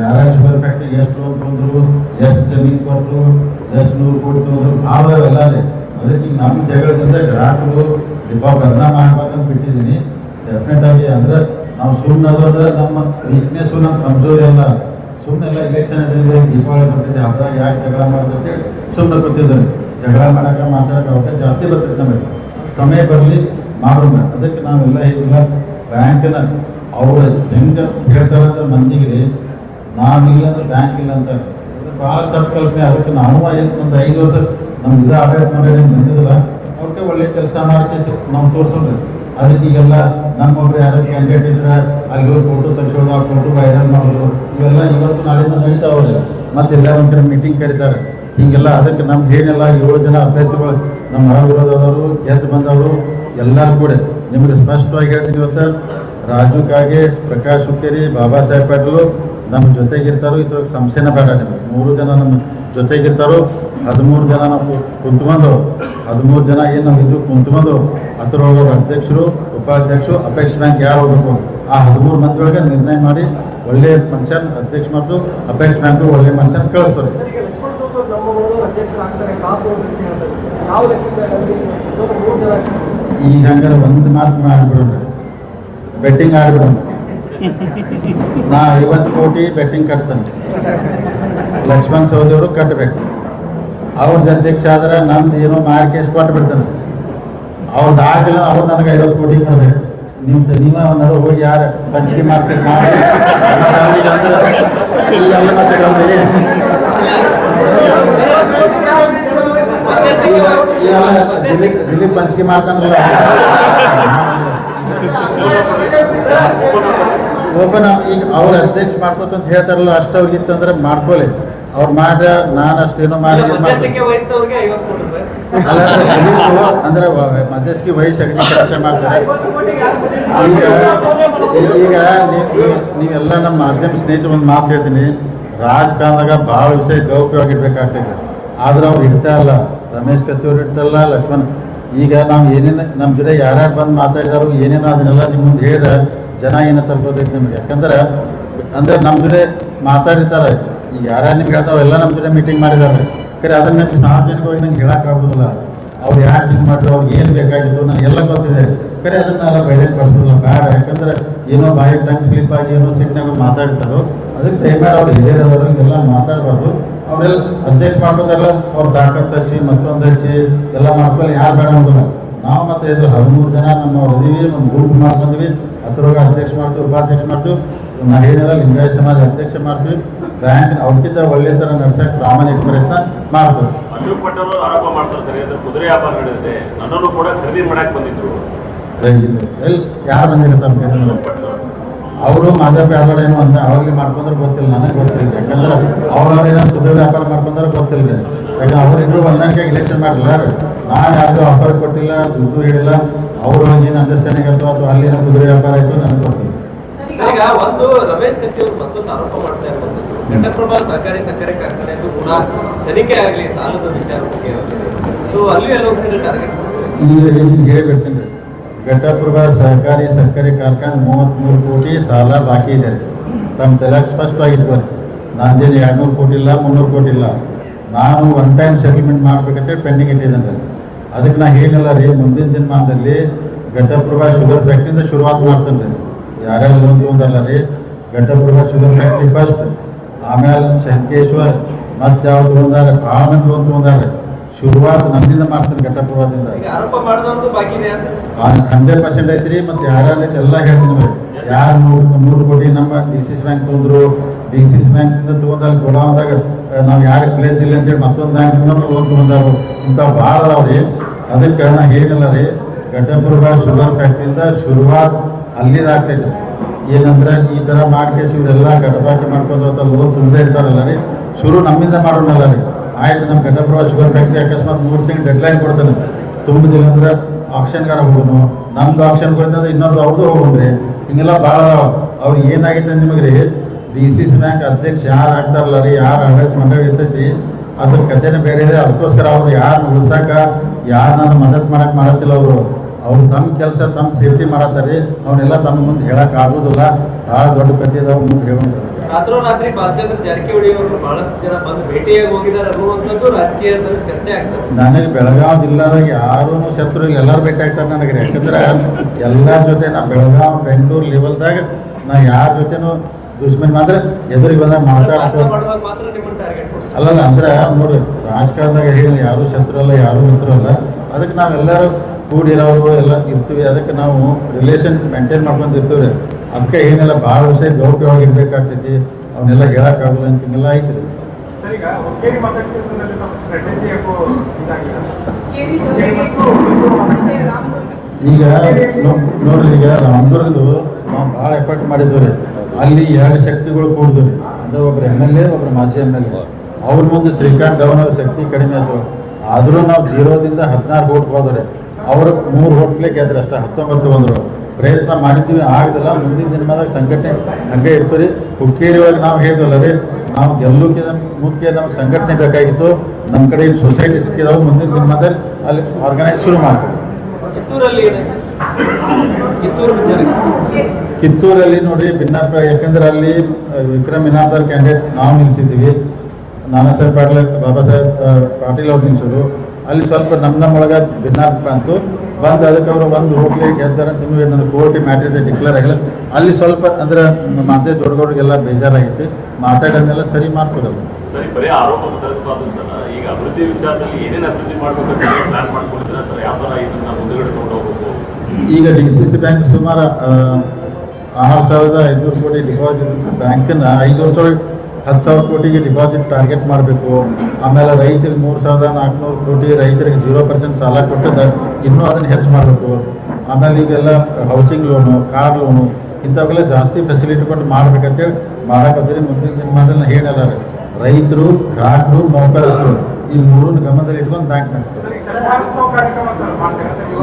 S2: ಯಾರ ಶುಗರ್ ಫ್ಯಾಕ್ಟ್ರಿ, ಎಷ್ಟು ಲೋನ್ ತೊಂದರು ಎಷ್ಟು ಜಮೀನು ಕೊಟ್ಟರು ಎಷ್ಟು ನೂರು ಕೋಟಿ ತೊಂದರು ಎಲ್ಲ ಇದೆ. ಅದಕ್ಕೆ ನಮ್ಮ ಜಗಳದಿಂದ ಗ್ರಾಹಕರು ಡಿಪಾ ಪರಿಣಾಮ ಆಗ್ಬೇಕಂತ ಬಿಟ್ಟಿದ್ದೀನಿ. ಡೆಫಿನೆಟ್ ಆಗಿ ಅಂದ್ರೆ ನಾವು ಸುಮ್ಮನೆ ಅದಂದ್ರೆ ನಮ್ಮ ವೀಕ್ನೆಸ್ಸು ನಮ್ಮ ಕಮ್ಜೋರಿ ಅಲ್ಲ. ಸುಮ್ಮನೆ ಎಲ್ಲ ಇಲೆಕ್ಷನ್ ನಡೆದಿದೆ, ದೀಪಾವಳಿ ಬರ್ತಿದೆ ಹಬ್ಬ ಯಾಕೆ ಜಗಳ ಮಾಡ್ತಂತೆ ಸುಮ್ಮನೆ ಗೊತ್ತಿದ್ದಾರೆ ಜಗಳ ಮಾಡಾಕ ಮಾತಾಡಕ ಅವಕಾಶ ಜಾಸ್ತಿ ಬರ್ತೈತೆ ನಮಗೆ. ಸಮಯ ಬರಲಿ, ಮಾಡೋಣ. ಅದಕ್ಕೆ ನಾವೆಲ್ಲ ಇಲ್ಲ ಬ್ಯಾಂಕಿನ ಅವರ ಹೆಂಗೆ ಹೇಳ್ತಾರೆ ಮಂದಿಗೆ ನಾವಿಲ್ಲ ಅಂದ್ರೆ ಬ್ಯಾಂಕ್ ಇಲ್ಲ ಅಂತ. ಭಾಳ ತಪ್ಪು ಕಲ್ಪನೆ ಅದಕ್ಕೆ ನಾವು ಐದು ಒಂದು ಐದು ವರ್ಷ ನಮ್ಗೆ ಇದು ಆಡಳಿತ ಮಾಡಿ ಬಂದಿಲ್ಲ ಅವ್ರಿಗೆ ಒಳ್ಳೆ ಕೆಲಸ ಮಾಡಿ ನಾವು ತೋರಿಸೋಣ. ಅದಕ್ಕೆ ಈಗೆಲ್ಲ ನಮ್ಮೊಬ್ರು ಯಾರು ಕ್ಯಾಂಡಿಡೇಟ್ ಇದ್ರೆ, ಅಲ್ಲಿ ಹೋಗಿ ಫೋಟೋ ತೆಗೆಸೋದು, ಆ ಫೋಟೋ ವೈರಲ್ ಮಾಡೋದು, ಇವೆಲ್ಲ ಇವತ್ತು ನಾಳೆ ನಡೀತಾವ್ರೆ ಮತ್ತೆ ಎಲ್ಲ ಒಂಥರ ಮೀಟಿಂಗ್ ಕರೀತಾರೆ. ಹೀಗೆಲ್ಲ ಅದಕ್ಕೆ ನಮ್ಗೆ ಏನೆಲ್ಲ ಏಳು ಜನ ಅಭ್ಯರ್ಥಿಗಳು ನಮ್ಮ ಹೊರ ವಿರೋಧದವರು ಗೆದ್ದು ಬಂದವರು, ಎಲ್ಲರೂ ಕೂಡ ನಿಮಗೆ ಸ್ಪಷ್ಟವಾಗಿ ಹೇಳ್ತೀನಿ ಇವತ್ತು. ರಾಜು ಕಾಗೆ, ಪ್ರಕಾಶ್ ಹುಕ್ಕೇರಿ, ಬಾಬಾ ಸಾಹೇಬ್ ಪಾಟೀಲು ನಮ್ಮ ಜೊತೆಗಿರ್ತಾರೋ ಇದ್ರೊಳಗೆ ಸಂಶಯನ ಬೇಡ ನಿಮಗೆ. ಮೂರು ಜನ ನಮ್ಮ ಜೊತೆಗಿರ್ತಾರೋ, ಹದಿಮೂರು ಜನ ನಾವು ಕುಂತ್ಕೊಂಡು ಹದಿಮೂರು ಜನ ಏನು ನಾವು ಇದು ಕುಂತ್ಕೊಂಡು ಅದರೊಳಗೆ ಅಧ್ಯಕ್ಷರು, ಉಪಾಧ್ಯಕ್ಷರು ಅಪೇಕ್ಷ ಬ್ಯಾಂಕ್ ಯಾರು ಹೋಗ್ಬೇಕು? ಆ ಹದಿಮೂರು ಮಂದಿ ಒಳಗೆ ನಿರ್ಣಯ ಮಾಡಿ ಒಳ್ಳೆಯ ಮನುಷ್ಯನ ಅಧ್ಯಕ್ಷ ಮತ್ತು ಅಪೇಕ್ಷ ಬ್ಯಾಂಕು ಒಳ್ಳೆಯ ಮನುಷ್ಯನ ಕಳಿಸ್ತಾರೆ.
S5: ಅಧ್ಯಕ್ಷರಾಗ್ತಾರೆ ಕಾಪು ಅಂತ ಹೇಳ್ತಾರೆ ಯಾವ ಲೆಕ್ಕದಲ್ಲಿ
S2: ಈ ಹಂಗಾರೆ ಒಂದು ಮಾತು ಮಾಡಿಬಿಡೋಣ. ಬೆಟ್ಟಿಂಗ್ ಆಡ್ಬಿಡೋಣ. ನಾ ಐವತ್ತು ಕೋಟಿ ಬೆಟ್ಟಿಂಗ್ ಕಟ್ತಾನೆ. ಲಕ್ಷ್ಮಣ್ ಸೌದಿಯವರು ಕಟ್ಟಬೇಕು ಅವ್ರದ್ದು ಅಧ್ಯಕ್ಷ ಆದ್ರೆ ನಂದು ಏನೋ ಮಾಡಿ ಕೇಸ್ ಕೊಟ್ಟು ಬಿಡ್ತಾನೆ ಅವ್ರದ್ದು ಆಗಿಲ್ಲ ಅವ್ರು ನನಗೆ ಐವತ್ತು ಕೋಟಿ ಕೊಡಬೇಕು. ನಿಮ್ದು ನೀವೇ ನಡು ಹೋಗಿ ಯಾರು ಪಂಚಿಕೆ ಮಾರ್ಕೆಟ್ ಮಾಡಿ ಈಗ ಅಂದ್ರೆ ಈ ಎಲ್ಲ ಮತ್ತೆ ಕಲ್ತ್ರಿ. ಈ ಎಲ್ಲ ದಿಲೀಪ್ ಪಂಚಿಕೆ ಮಾಡ್ತಾನಲ್ಲ ಓಪನ್ ಈಗ ಅವ್ರ ಅಧ್ಯಕ್ಷ ಮಾಡ್ಕೊತಂತ ಹೇಳ್ತಾರಲ್ಲ ಅಷ್ಟು ಅವ್ರಿಗಿತ್ತಂದ್ರೆ ಮಾಡ್ಕೊಳ್ಳಿ ಅವ್ರು ಮಾಡ್ರ ನಾನು ಅಷ್ಟೇನೋ ಮಾಡಿ ಅಲ್ಲ ಅಂದ್ರೆ ಮಧ್ಯಸ್ಥಿಕೆ ವಯಸ್ಸು ಅಗ್ನಿ ಕೆಲಸ ಮಾಡ್ತಾರೆ. ಈಗ ಈಗ ನೀವ್- ನೀವ್- ನೀವೆಲ್ಲ ನಮ್ಮ ಮಾಧ್ಯಮ ಸ್ನೇಹಿತರು ಒಂದು ಮಾತು ಹೇಳ್ತೀನಿ. ರಾಜಕಾರಣದಾಗ ಭಾಳ ವಿಷಯ ಗೌಪ್ಯವಾಗಿರ್ಬೇಕಾಗ್ತದೆ ಆದ್ರೆ ಅವ್ರು ಇಡ್ತಾ ಇಲ್ಲ. ರಮೇಶ್ ಕತ್ತಿಯವ್ರು ಇಡ್ತಾರಲ್ಲ ಲಕ್ಷ್ಮಣ್. ಈಗ ನಾವು ಏನೇನು ನಮ್ಮ ಜೊತೆ ಯಾರ್ಯಾರು ಬಂದು ಮಾತಾಡಿದಾರೋ, ಏನೇನೋ ಅದನ್ನೆಲ್ಲ ನಿಮ್ಮ ಮುಂದೆ ಹೇಳಿದ ಜನ ಏನ ತಲುಪಬೇಕು ನಿಮಗೆ. ಯಾಕಂದ್ರೆ, ಅಂದ್ರೆ ನಮ್ಮ ಜೊತೆ ಮಾತಾಡಿರ್ತಾರೆ. ಈಗ ಯಾರ್ಯಾರು ನಿಮ್ಗೆ ಹೇಳ್ತಾವೆ ಎಲ್ಲ ನಮ್ಮ ಜೊತೆ ಮೀಟಿಂಗ್ ಮಾಡಿದ್ದಾರೆ. ಕರೆ, ಅದನ್ನ ಸಾರ್ವಜನಿಕವಾಗಿ ನಂಗೆ ಹೇಳಕ್ಕಾಗೋದಿಲ್ಲ ಅವ್ರು ಯಾಕೆ ಇದು ಮಾಡಿದ್ರು ಅವ್ರಿಗೆ ಏನು ಬೇಕಾಗಿತ್ತು ನನಗೆಲ್ಲ ಗೊತ್ತಿದೆ. ಖರೆ ಅದನ್ನೆಲ್ಲ ಬಯಲಿಗೆ ಬರ್ಸೋದಿಲ್ಲ ಬೇಡ. ಯಾಕಂದ್ರೆ, ಏನೋ ಬಾಯಿ ಟಂಗ್ ಸ್ಲಿಪ್ ಆಗಿ ಏನೋ ಸಿಗ್ನಲ್ ಮಾತಾಡ್ತಾರೋ ಅದಕ್ಕೆ ದಯಮಾಡಿ ಅವ್ರು ಹಿರಿಯರವರು ಎಲ್ಲ ಮಾತಾಡಬಾರ್ದು. ಅವರೆಲ್ಲ ಅಧ್ಯಕ್ಷ ಮಾಡ್ಬೋದಲ್ಲ ಅವ್ರು ತಾಕತ್ ಹಚ್ಚಿ ಮತ್ತೊಂದು ಹಚ್ಚಿ ಎಲ್ಲ ಮಾಡ್ಕೊಳ್ಳಿ ಯಾರು ಬೇಡ ಅಂದಿಲ್ಲ ನಾವು ಮತ್ತೆ ಇದು ಹದಿಮೂರು ಜನ ನಮ್ಮ ಇದೀವಿ ನಮ್ಮ ಗುಂಪು ಮಾಡ್ಕೊಂಡ್ವಿ. ಅದ್ರೊಳಗೆ ಅಧ್ಯಕ್ಷ ಮಾಡ್ತೀವಿ ಉಪಾಧ್ಯಕ್ಷ ಮಾಡ್ತೀವಿ ಮಹಿಳೆಯರ ಲಿಂಗಾಯತ ಸಮಾಜ ಅಧ್ಯಕ್ಷ ಮಾಡ್ತೀವಿ. ಬ್ಯಾಂಕ್ ಅವ್ರಿಗಿಂತ ಒಳ್ಳೆ ಥರ ನಡ್ಸಕ್ಕೆ ಪ್ರಾಮಾಣಿಕ ಪ್ರಯತ್ನ ಮಾಡ್ತೀವಿ.
S6: ಅಶೋಕ್ ಪಟೇಲ್ ಆರೋಪ ಮಾಡ್ತಾರೆ ಸರಿ ಅಂದ್ರೆ ಕುದುರೆ ವ್ಯಾಪಾರ ನಡೆದಿದೆ ನನ್ನನ್ನು ಕೂಡ ಖರೀದಿ ಮಾಡಕ್ ಬಂದಿದ್ರು.
S2: ಎಲ್ಲಿ ಯಾರು ಬಂದಿರ್ತಾರೆ ಅವರು ಮಾಜಾ ವ್ಯಾಪಾರ ಏನು ಅಂತ ಅವ್ರಿಗೆ ಮಾಡ್ಕೊಂಡ್ರೆ ಗೊತ್ತಿಲ್ಲ ನನಗೆ ಗೊತ್ತಿಲ್ಲ. ಯಾಕಂದ್ರೆ ಅವ್ರವ್ರು ಏನೋ ಕುದುರೆ ವ್ಯಾಪಾರ ಮಾಡ್ಕೊಂಡ್ರೆ ಗೊತ್ತಿಲ್ಲ. ಯಾಕಂದ್ರೆ ಅವ್ರಿಬ್ರು ಹೊಂದಾಣಿಕೆ ಇಲೆಕ್ಷನ್ ಮಾಡಿಲ್ಲ ನಾ ಯಾವುದು ಆಫರ್ ಕೊಟ್ಟಿಲ್ಲ ದುಡ್ಡು ಹೇಳಿಲ್ಲ. ಅವರು ಏನು ಅಂಡರ್ಸ್ಟ್ಯಾಂಡಿಂಗ್ ಆಯ್ತು ಅಥವಾ ಅಲ್ಲಿ ಏನೋ ಕುದುರೆ ವ್ಯಾಪಾರ ಆಯಿತು ನನಗೆ ಗೊತ್ತಿಲ್ಲ.
S4: ಈಗ ಒಂದು ರಮೇಶ್ ಕತ್ತಿ ಅವರು ಮತ್ತೊಂದು ಆರೋಪ ಮಾಡ್ತಾ ಇರುವಂತದ್ದು ಘಟಪ್ರಭಾ ಸಹಕಾರಿ ಸಕ್ಕರೆ ಕಾರ್ಖಾನೆ ಕೂಡ ತನಿಖೆ ಆಗಲಿ ಸಾಲದ ವಿಚಾರ ಬಗ್ಗೆ ಸೊ ಅಲ್ಲಿ ಎಲ್ಲ ಟಾರ್ಗೆಟ್
S2: ಈಗ ಹೇಳ್ಬಿಡ್ತೀನಿ. ಘಟಪ್ರಭಾ ಸಹಕಾರಿ ಸಕ್ಕರೆ ಕಾರ್ಖಾನೆ ಮೂವತ್ತ್ಮೂರು ಕೋಟಿ ಸಾಲ ಬಾಕಿ ಇದೆ. ತಮ್ಮ ತಲೆಗೆ ಸ್ಪಷ್ಟವಾಗಿಟ್ಕೊಳ್ಳಿ ನಂದೇನು ಎರಡ್ನೂರು ಕೋಟಿ ಇಲ್ಲ, ಮುನ್ನೂರು ಕೋಟಿ ಇಲ್ಲ. ನಾನು ಒನ್ ಟೈಮ್ ಸೆಟಲ್ಮೆಂಟ್ ಮಾಡ್ಬೇಕಂತೇಳಿ ಪೆಂಡಿಂಗ್ ಇಟ್ಟಿದ್ದೇನೆ ಅದಕ್ಕೆ ನಾ ಹೇಳಲ್ಲ ರೀ, ಮುಂದಿನ ದಿನಮಾನದಲ್ಲಿ ಘಟಪ್ರಭಾ ಶುಗರ್ ಫ್ಯಾಕ್ಟ್ರಿಂದ ಶುರುವಾತ್ ಮಾಡ್ತೇನೆ ರೀ ಯಾರ್ಯಾರು ಲೋನ್ ತೊಗೊಂಡಲ್ಲ ರೀ ಘಟಪ್ರಭಾ ಶುಗರ್ ಫ್ಯಾಕ್ಟ್ರಿ ಫಸ್ಟ್ ಆಮೇಲೆ ಶಂಕೇಶ್ವರ್, ಮತ್ತು ಯಾವ್ದು ತೊಗೊಂಡಾರ ಮಂದಿ ಲೋನ್ ತೊಗೊಂಡಾರ. ಶುರುವಾತ್ ನಮ್ಮಿಂದ ಮಾಡ್ತೀನಿ ಘಟಪ್ರಭಾದಿಂದ ಹಂಡ್ರೆಡ್ ಪರ್ಸೆಂಟ್ ಐತ್ರಿ ಮತ್ತೆ ಯಾರ್ಯಾರು ಎಲ್ಲ ಹೇಳ್ತೀನಿ ನಿಮಗೆ ಯಾರು ನೂರು ನೂರು ಕೋಟಿ ನಮ್ಮ ಡಿ ಸಿ ಸಿ ಬ್ಯಾಂಕ್ ತೊಂದ್ರು ಡಿ ಸಿ ಸಿ ಬ್ಯಾಂಕ್ ಇಂದ ತೊಗೊಂಡಲ್ಲಿ ಗೋಡಾವದಾಗ ನಾವು ಯಾರು ಪ್ಲೇಸ್ ಇಲ್ಲ ಅಂತೇಳಿ ಮತ್ತೊಂದು ಬ್ಯಾಂಕಿಂದ ಲೋನ್ ತೊಗೊಂಡಾರು. ಇಂಥ ಭಾಳ ರೀ. ಅದಕ್ಕೆ ನಾ ಏನಿಲ್ಲ ರೀ. ಘಟಪ್ರಭಾ ಶುಗರ್ ಫ್ಯಾಕ್ಟ್ರಿಯಿಂದ ಶುರುವಾತ್ ಅಲ್ಲಿಂದ ಆಗ್ತೈತೆ. ಏನಂದ್ರೆ ಈ ಥರ ಮಾಡ್ಕೇಸಿ ಇವರೆಲ್ಲ ಗಡಬಾಟಿ ಮಾಡ್ಕೊಂಡು ಅಂತ ಲೋನ್ ತುಂಬದೇ ಇರ್ತಾರಲ್ಲ ರೀ. ಶುರು ನಮ್ಮಿಂದ ಮಾಡೋಣಲ್ಲ ರೀ. ಆಯ್ತು ನಮ್ಮ ಘಟಪ್ರಭಾ ಶುಗರ್ ಫ್ಯಾಕ್ಟ್ರಿ ಅಕಸ್ಮಾತ್ ಮೂರು ತಿಂಗಳು ಡೆಡ್ಲೈನ್ ಕೊಡ್ತಾನೆ. ತುಂಬಿದಿಲ್ಲ ಅಂದ್ರೆ ಆಪ್ಷನ್ಗಾರ ಹೋಗೋನು. ನಮ್ದು ಆಪ್ಷನ್ ಬಂದ್ರೆ ಇನ್ನೊಂದು ಅವ್ರದ್ದು ಹೋಗ್ರಿ ಹಿಂಗೆಲ್ಲ ಭಾಳ ಅವ್ರು ಏನಾಗೈತೆ ನಿಮಗೆ ರೀ ಡಿ ಸಿ ಸಿ ಬ್ಯಾಂಕ್ ಅಧ್ಯಕ್ಷ ಯಾರು ಆಗ್ತಾರಲ್ಲ ರೀ, ಯಾರು ಆಡಳಿತ ಮಂಡಳಿ ಇರ್ತೈತಿ, ಅದ್ರ ಕಥೆನೇ ಬೇರೆ ಇದೆ. ಅದಕ್ಕೋಸ್ಕರ ಅವ್ರು ಯಾರು ಉಳ್ಸಾಕ ಯಾರು ನಾನು ಮದತ್ ಮಾಡಕ್ ಮಾಡತ್ತಿಲ್ಲ ಅವರು. ಅವ್ರು ತಮ್ಮ ಕೆಲಸ, ತಮ್ಮ ಸೇಫ್ಟಿ ಮಾಡತ್ತಾರೆ ಅವನ್ನೆಲ್ಲ ತಮ್ಮ ಮುಂದೆ ಹೇಳಕ್ ಆಗೋದಿಲ್ಲ. ಭಾಳ ದೊಡ್ಡ ಕಥೆ ಅದಾವ ಮುಂದೆ ಹೇಳೋಣ
S4: ರಾತ್ರೋರಾತ್ರಿ ಬಾಲಚಂದ್ರ ಜಾರಕಿಹೊಳಿ ಅವರು ಬಹಳಷ್ಟು ಜನ ಬಂದು ಭೇಟಿಯಾಗಿ ಹೋಗಿದ್ದಾರೆ ಅನ್ನುವಂಥದ್ದು ರಾಜಕೀಯದಲ್ಲಿ ಚರ್ಚೆ ಆಗ್ತದೆ.
S2: ನನಗೆ ಬೆಳಗಾವಿ ಜಿಲ್ಲಾದಾಗ ಯಾರೂ ಶತ್ರು ಎಲ್ಲರೂ ಭೇಟಿ ಆಗ್ತಾರೆ ನನಗೆ. ಯಾಕಂದ್ರೆ ಎಲ್ಲರ ಜೊತೆ ನಾ ಬೆಳಗಾವಿ ಬೆಂಗಳೂರು ಲೆವೆಲ್ದಾಗ ನಾ ಯಾರ ಜೊತೆನೂ ದುಶ್ಮನ್ ಮಾತ್ರ ಎದುರಿಗೆ ಬಂದಾಗ ಮಾತಾಡ್ತಾರೆ ಅಲ್ಲಲ್ಲ ಅಂದ್ರೆ ನೋಡಿ ರಾಜಕಾರಣದಾಗ ಹೇಳಿ ಯಾರು ಶತ್ರು ಅಲ್ಲ ಯಾರು ಮಿತ್ರ ಅಲ್ಲ. ಅದಕ್ಕೆ ನಾವೆಲ್ಲರೂ ಕೂಡಿರೋರು ಎಲ್ಲ ಇರ್ತೀವಿ. ಅದಕ್ಕೆ ನಾವು ರಿಲೇಷನ್ ಮೇಂಟೈನ್ ಮಾಡ್ಕೊಂಡು ಇರ್ತೀವಿ ಅದಕ್ಕೆ ಏನೆಲ್ಲ ಭಾಳ ವಿಷಯ ಗೌಪ್ಯವಾಗಿ ಇರ್ಬೇಕಾಗ್ತೈತಿ ಅವನ್ನೆಲ್ಲ ಹೇಳಕ್ಕಾಗಲ್ಲ ಅಂತ ಹಿಂಗೆಲ್ಲ ಐತಿ
S7: ಈಗ
S2: ನೋಡ್ರಿ ಈಗ ರಾಮದುರ್ಗದು ನಾವು ಭಾಳ ಎಫರ್ಟ್ ಮಾಡಿದ್ವಿ ರೀ ಅಲ್ಲಿ ಎರಡು ಶಕ್ತಿಗಳು ಕೂಡಿದ್ವಿ ರೀ ಅಂದ್ರೆ ಒಬ್ರು ಎಂ ಎಲ್ ಎ ಒಬ್ರು ಮಾಜಿ ಎಂ ಎಲ್ ಎ ಅವ್ರ ಮುಂದೆ ಶ್ರೀಕಾಂತ್ ಗೌನ್ ಅವ್ರ ಶಕ್ತಿ ಕಡಿಮೆ ಆಯ್ತು. ಆದರೂ ನಾವು ಜೀರೋದಿಂದ ಹದಿನಾರು ಓಟ್ ಹೋದ್ರೆ ಅವ್ರ ಮೂರು ಓಟ್ಲೆ ಗೆದ್ರೆ ಅಷ್ಟೇ ಹತ್ತೊಂಬತ್ತು ಬಂದರು. ಪ್ರಯತ್ನ ಮಾಡಿದ್ವಿ ಆಗದಿಲ್ಲ. ಮುಂದಿನ ದಿನಮಾದಾಗ ಸಂಘಟನೆ ಹಂಗೆ ಇರ್ತೀರಿ ಹುಕ್ಕೇರಿ ಒಳಗೆ ನಾವು ಹೇಳಿದ್ವಲ್ಲ ರೀ ನಾವು ಗೆಲ್ಲೋಕೆ ಮುಖ್ಯ ನಮ್ಗೆ ಸಂಘಟನೆ ಬೇಕಾಗಿತ್ತು. ನಮ್ಮ ಕಡೆ ಸೊಸೈಟಿ ಸಿಕ್ಕಿದಾವೆ. ಮುಂದಿನ ದಿನಮಾದಲ್ಲಿ ಅಲ್ಲಿ ಆರ್ಗನೈಸ್ ಶುರು ಮಾಡ್ತೀವಿ.
S4: ಕಿತ್ತೂರಲ್ಲಿ
S2: ನೋಡಿ ಭಿನ್ನಾಭಿಪ್ರಾಯ. ಯಾಕಂದ್ರೆ ಅಲ್ಲಿ ವಿಕ್ರಮ್ ಇನಾಮದಾರ್ ಕ್ಯಾಂಡಿಡೇಟ್ ನಾವು ನಿಲ್ಲಿಸಿದ್ದೀವಿ ನಾನಾ ಸಾಹೇಬ್ ಪಾಟೀಲ್ ಬಾಬಾ ಸಾಹೇಬ್ ಪಾಟೀಲ್ ಅವ್ರು ನಿಲ್ಲಿಸೋರು ಅಲ್ಲಿ ಸ್ವಲ್ಪ ನಮ್ಮ ನಮ್ಮೊಳಗೆ ಭಿನ್ನಾಭಿಪ್ರಾಯ ಅಂತು ಬಂದು ಅದಕ್ಕೆ ಅವರು ಬಂದು ಹೋಗ್ಲಿ ಗೆಲ್ತಾರೆ ನಿಮಗೆ ನನ್ನ ಕೋರ್ಟಿ ಮ್ಯಾಟ್ರಿದೆ ಡಿಕ್ಲೇರ್ ಆಗಿಲ್ಲ. ಅಲ್ಲಿ ಸ್ವಲ್ಪ ಅಂದ್ರೆ ಮಾತೆ ದೊಡ್ಡಗೌಡ್ರಿಗೆಲ್ಲ ಬೇಜಾರಾಗೈತಿ ಮಾತಾಡೋದನ್ನೆಲ್ಲ ಸರಿ ಮಾಡ್ಕೊಡಲ್ಲ.
S6: ತರಸ್ಬಾರ್ದು ಈಗ
S2: ಡಿ ಸಿ ಸಿ ಬ್ಯಾಂಕ್ ಸುಮಾರು ಆರು ಸಾವಿರದ ಐದುನೂರು ಕೋಟಿ ಡಿಪಾಸಿಟ್ ಬ್ಯಾಂಕನ್ನು ಐದು ವರ್ಷದೊಳಗೆ ಹತ್ತು ಸಾವಿರ ಕೋಟಿಗೆ ಡಿಪಾಸಿಟ್ ಟಾರ್ಗೆಟ್ ಮಾಡಬೇಕು. ಆಮೇಲೆ ರೈತರಿಗೆ ಮೂರು ಸಾವಿರದ ನಾಲ್ಕುನೂರು ಕೋಟಿ ರೈತರಿಗೆ ಜೀರೋ ಪರ್ಸೆಂಟ್ ಸಾಲ ಕೊಟ್ಟಿದ್ದ ಇನ್ನೂ ಅದನ್ನು ಹೆಚ್ಚು ಮಾಡಬೇಕು. ಆಮೇಲೆ ಈಗೆಲ್ಲ ಹೌಸಿಂಗ್ ಲೋನು ಕಾರ್ ಲೋನು ಇಂಥವೆಲ್ಲ ಜಾಸ್ತಿ ಫೆಸಿಲಿಟಿ ಕೊಟ್ಟು ಮಾಡ್ಬೇಕಂತೇಳಿ ಮಾಡಕತ್ತೀರಿ ಮುಂದಿನ ದಿನಮಾನದಲ್ಲಿ ಹೇಳಲ್ಲ ರೈತರು, ಗ್ರಾಹಕರು ನೌಕರಸ್ಥರು ಈ ಮೂರನ್ನು ಗಮನದಲ್ಲಿ ಇಟ್ಕೊಂಡು ಬ್ಯಾಂಕ್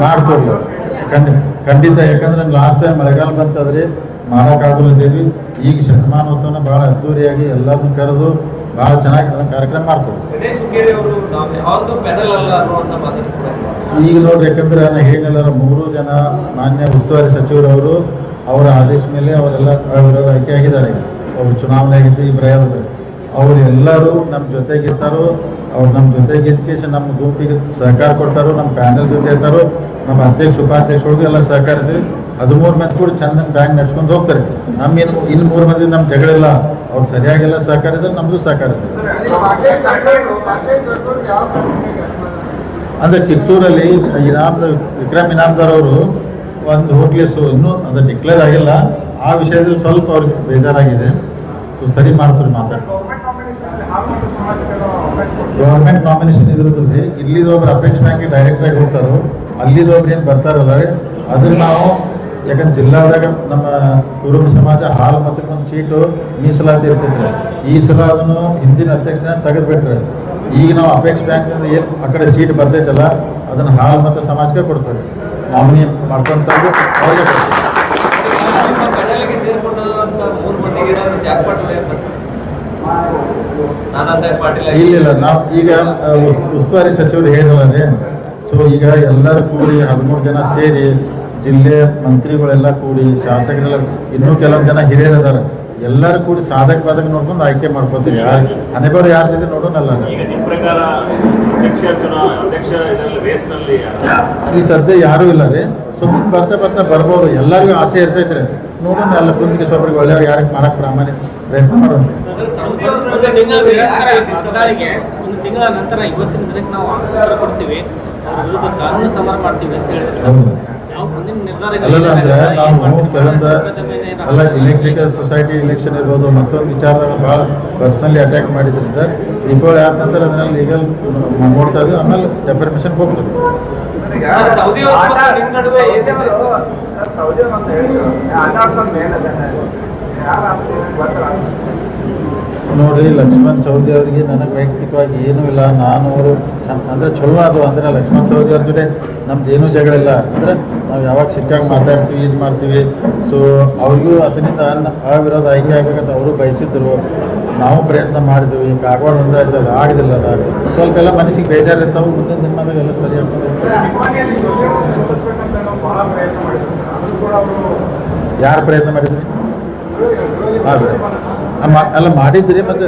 S2: ಮಾಡ್ಕೊಡ್ಲಿ. ಖಂಡಿತ ಖಂಡಿತ. ಯಾಕಂದ್ರೆ ಲಾಸ್ಟ್ ಟೈಮ್ ಮಳೆಗಾಲ ಬಂತಾದ್ರೆ ಮಾಡೋಕ್ಕಾಗಲಿದ್ದೀವಿ ಈಗ ಶತಮಾನೋತ್ಸವನ ಭಾಳ ಅದ್ದೂರಿಯಾಗಿ ಎಲ್ಲರನ್ನೂ ಕರೆದು ಭಾಳ ಚೆನ್ನಾಗಿ ಅದನ್ನ ಕಾರ್ಯಕ್ರಮ ಮಾಡ್ತೀವಿ.
S4: ಅವರು
S2: ಈಗ ನೋಡ್ರಿ ಯಾಕಂದ್ರೆ ನಾನು ಹೇಗೆಲ್ಲರ ಮೂರು ಜನ ಮಾನ್ಯ ಉಸ್ತುವಾರಿ ಸಚಿವರವರು ಅವರ ಆದೇಶ ಮೇಲೆ ಅವರೆಲ್ಲ ವಿರೋಧ ಆಯ್ಕೆ ಆಗಿದ್ದಾರೆ. ಅವರು ಚುನಾವಣೆ ಆಗಿದ್ದು ಈ ಪ್ರಯಾಣದ ಅವರು ಎಲ್ಲರೂ ನಮ್ಮ ಜೊತೆಗಿರ್ತಾರೋ ಅವ್ರು ನಮ್ಮ ಜೊತೆಗೆ ನಮ್ಮ ಗುಂಪಿಗೆ ಸಹಕಾರ ಕೊಡ್ತಾರೋ ನಮ್ಮ ಪ್ಯಾನಲ್ ಜೊತೆ ಇರ್ತಾರೋ ನಮ್ಮ ಅಧ್ಯಕ್ಷ ಉಪಾಧ್ಯಕ್ಷರಿಗೂ ಎಲ್ಲ ಸಹಕಾರ ಇದೆ. ಹದಿಮೂರು ಮಂದಿ ಕೂಡ ಚಂದ ಬ್ಯಾಂಕ್ ನಡ್ಸ್ಕೊಂಡು ಹೋಗ್ತಾರೆ. ನಮ್ಮ ಇನ್ನು ಮೂರು ಮಂದಿ ನಮ್ಮ ಜಗಳ ಇಲ್ಲ ಅವ್ರು ಸರಿಯಾಗಿಲ್ಲ ಸಹಕಾರ ಇದ್ರೆ ನಮಗೂ ಸಹಕಾರ ಇದೆ ಅಂದ್ರೆ ಕಿತ್ತೂರಲ್ಲಿ ಇನಾಮದ ವಿಕ್ರಮ್ ಇನಾಮದಾರ್ ಅವರು ಒಂದು ಹೋಟ್ಲೆಸು ಇನ್ನೂ ಅದು ಡಿಕ್ಲೇರ್ ಆಗಿಲ್ಲ. ಆ ವಿಷಯದಲ್ಲಿ ಸ್ವಲ್ಪ ಅವ್ರಿಗೆ ಬೇಜಾರಾಗಿದೆ. ಸೊ ಸರಿ ಮಾಡ್ತಾರೆ ಮಾತಾಡ್ತಾರೆ
S7: ಗೌರ್ಮೆಂಟ್ ನಾಮಿನೇಷನ್
S2: ಇದ್ರದ್ರಲ್ಲಿ ಇಲ್ಲಿದೊಬ್ರು ಅಪೆಕ್ಸ್ ಬ್ಯಾಂಕ್ ಡೈರೆಕ್ಟ್ ಆಗಿ ಹೋಗ್ತಾರೋ, ಅಲ್ಲಿದೊಬ್ರು ಏನು ಬರ್ತಾರಲ್ಲ ಅದನ್ನ ನಾವು ಯಾಕಂದ್ರೆ ಜಿಲ್ಲಾದಾಗ ನಮ್ಮ ಕುರುಬ ಸಮಾಜ ಹಾಲು ಮತ್ತೆ ಒಂದು ಸೀಟು ಮೀಸಲಾತಿ ಇರ್ತಿದ್ರೆ ಈ ಸಲ ಅದನ್ನು ಹಿಂದಿನ ಅಧ್ಯಕ್ಷನ ತೆಗೆದುಬಿಟ್ರೆ. ಈಗ ನಾವು ಅಪೇಕ್ಷ ಬ್ಯಾಂಕ್ನಿಂದ ಏನು ಆ ಕಡೆ ಸೀಟ್ ಬರ್ತೈತಲ್ಲ, ಅದನ್ನು ಹಾಲು ಮತ್ತೆ ಸಮಾಜಕ್ಕೆ ಕೊಡ್ತಾರೆ ನಾಮಿನಿ ಮಾಡ್ಕೊಂತ ಅವ್ರಿಗೆ ಇಲ್ಲ ನಾವು ಈಗ ಉಸ್ತುವಾರಿ ಸಚಿವರು ಹೇಳಿದ್ರೆ ಸೊ ಈಗ ಎಲ್ಲರೂ ಕೂಡಿ ಹದಿಮೂರು ಜನ ಸೇರಿ ಜಿಲ್ಲೆ ಮಂತ್ರಿಗಳೆಲ್ಲ ಕೂಡಿ ಶಾಸಕರೆಲ್ಲ ಇನ್ನೂ ಕೆಲವೊಂದು ಜನ ಹಿರಿಯರು ಅದಾರ ಎಲ್ಲರೂ ಕೂಡಿ ಸಾಧಕ ಬಾಧಕ ನೋಡ್ಕೊಂಡು ಆಯ್ಕೆ ಮಾಡ್ಕೊತೀವಿ. ಯಾರು ಹಣೆಬರು ಯಾರ್ದಿದೆ ನೋಡೋಣಲ್ಲ
S6: ಈಗ
S2: ಈ ಸದ್ಯ ಯಾರೂ ಇಲ್ಲ ರೀ. ಸುಮ್ಮನೆ ಬರ್ತಾ ಬರ್ತಾ ಬರ್ಬೋದು. ಎಲ್ಲರಿಗೂ ಆಸೆ ಇರ್ತೈತ್ರಿ ನೋಡೋಣ ಅಲ್ಲ ಕುಂದಿಗೆ ಸ್ವಲ್ಪ ಒಳ್ಳೆಯವ್ರು ಯಾರಿಗೆ ಮಾಡಕ್ ಪ್ರಾಮಾಣಿಕ ಪ್ರಯತ್ನ ಮಾಡೋಣ.
S8: ತಿಂಗಳ ಸರ್ಕಾರಿಗೆ ಒಂದು ತಿಂಗಳ ನಂತರ ಇವತ್ತಿನ ದಿನಕ್ಕೆ ನಾವು ಕೊಡ್ತೀವಿ. ವಿರುದ್ಧ ಕಾನೂನು ಸಮರ ಮಾಡ್ತೀವಿ ಅಂತ ಹೇಳಿದ್ರು.
S2: ಅಲ್ಲಲ್ಲ ಅಂದ್ರೆ ನಾವು ಕೆಲವೊಂದು ಅಲ್ಲ ಇಲೆಕ್ಟ್ರಿಕಲ್ ಸೊಸೈಟಿ ಇಲೆಕ್ಷನ್ ಇರ್ಬೋದು, ಮತ್ತೊಂದು ವಿಚಾರದಾಗ ಭಾಳ ಪರ್ಸನಲಿ ಅಟ್ಯಾಕ್ ಮಾಡಿದ್ರಿಂದ ದೀಪಾವಳಿ ಆದ ನಂತರ ಅದನ್ನ ಲೀಗಲ್ ನೋಡ್ತಾ ಇದ್ದೀವಿ ಆಮೇಲೆ ಡೆಪರ್ಮಿಷನ್ ಹೋಗ್ತದೆ.
S4: ಸೌದಿ ಅವ್ರ ಮತ್ತು ನಿಮ್ಮ ನಡುವೆ ಏನಿದೆ?
S7: ಸರ್ ಸೌದಿ ಅಂತ ಹೇಳಿದ್ರು ಹನ್ನೆರಡು ಮೇಲೆ ಯಾರು ಆಗ್ತೀವಿ ಗೊತ್ತಿಲ್ಲ
S2: ನೋಡಿ ಲಕ್ಷ್ಮಣ್ ಸವದಿ ಅವರಿಗೆ ನನಗೆ ವೈಯಕ್ತಿಕವಾಗಿ ಏನೂ ಇಲ್ಲ. ನಾನು ಅವರು ಅಂದ್ರೆ ಚಲೋ ಅದು. ಅಂದರೆ ಲಕ್ಷ್ಮಣ್ ಸೌದಿ ಅವ್ರ ಜೊತೆ ನಮ್ದು ಏನೂ ಜಗಳ ಇಲ್ಲ ಅಂದರೆ ನಾವು ಯಾವಾಗ ಸಿಕ್ಕಾಗ ಮಾತಾಡ್ತೀವಿ, ಇದು ಮಾಡ್ತೀವಿ. ಸೊ ಅವ್ರಿಗೂ ಅದರಿಂದ ಆ ಅವಿರೋಧ ಆಯ್ಕೆ ಆಗಬೇಕಂತ ಅವರು ಬಯಸಿದ್ರು. ನಾವು ಪ್ರಯತ್ನ ಮಾಡಿದ್ವಿ. ಈಗ ಆಗೋಣ ಒಂದು ಆಯ್ತದ ಆಗದಿಲ್ಲ ಅದ. ಸ್ವಲ್ಪ ಎಲ್ಲ ಮನಸ್ಸಿಗೆ ಬೇಜಾರಿರ್ತಾವೆ. ಮುಂದಿನ ದಿನದಾಗ ಎಲ್ಲ ಸರಿ ಆಗ್ತದೆ. ಯಾರು ಪ್ರಯತ್ನ ಮಾಡಿದ್ರಿ? ಹಾಂ ಸರ್. ಅಲ್ಲ ಮಾಡಿದ್ರಿ ಮತ್ತು?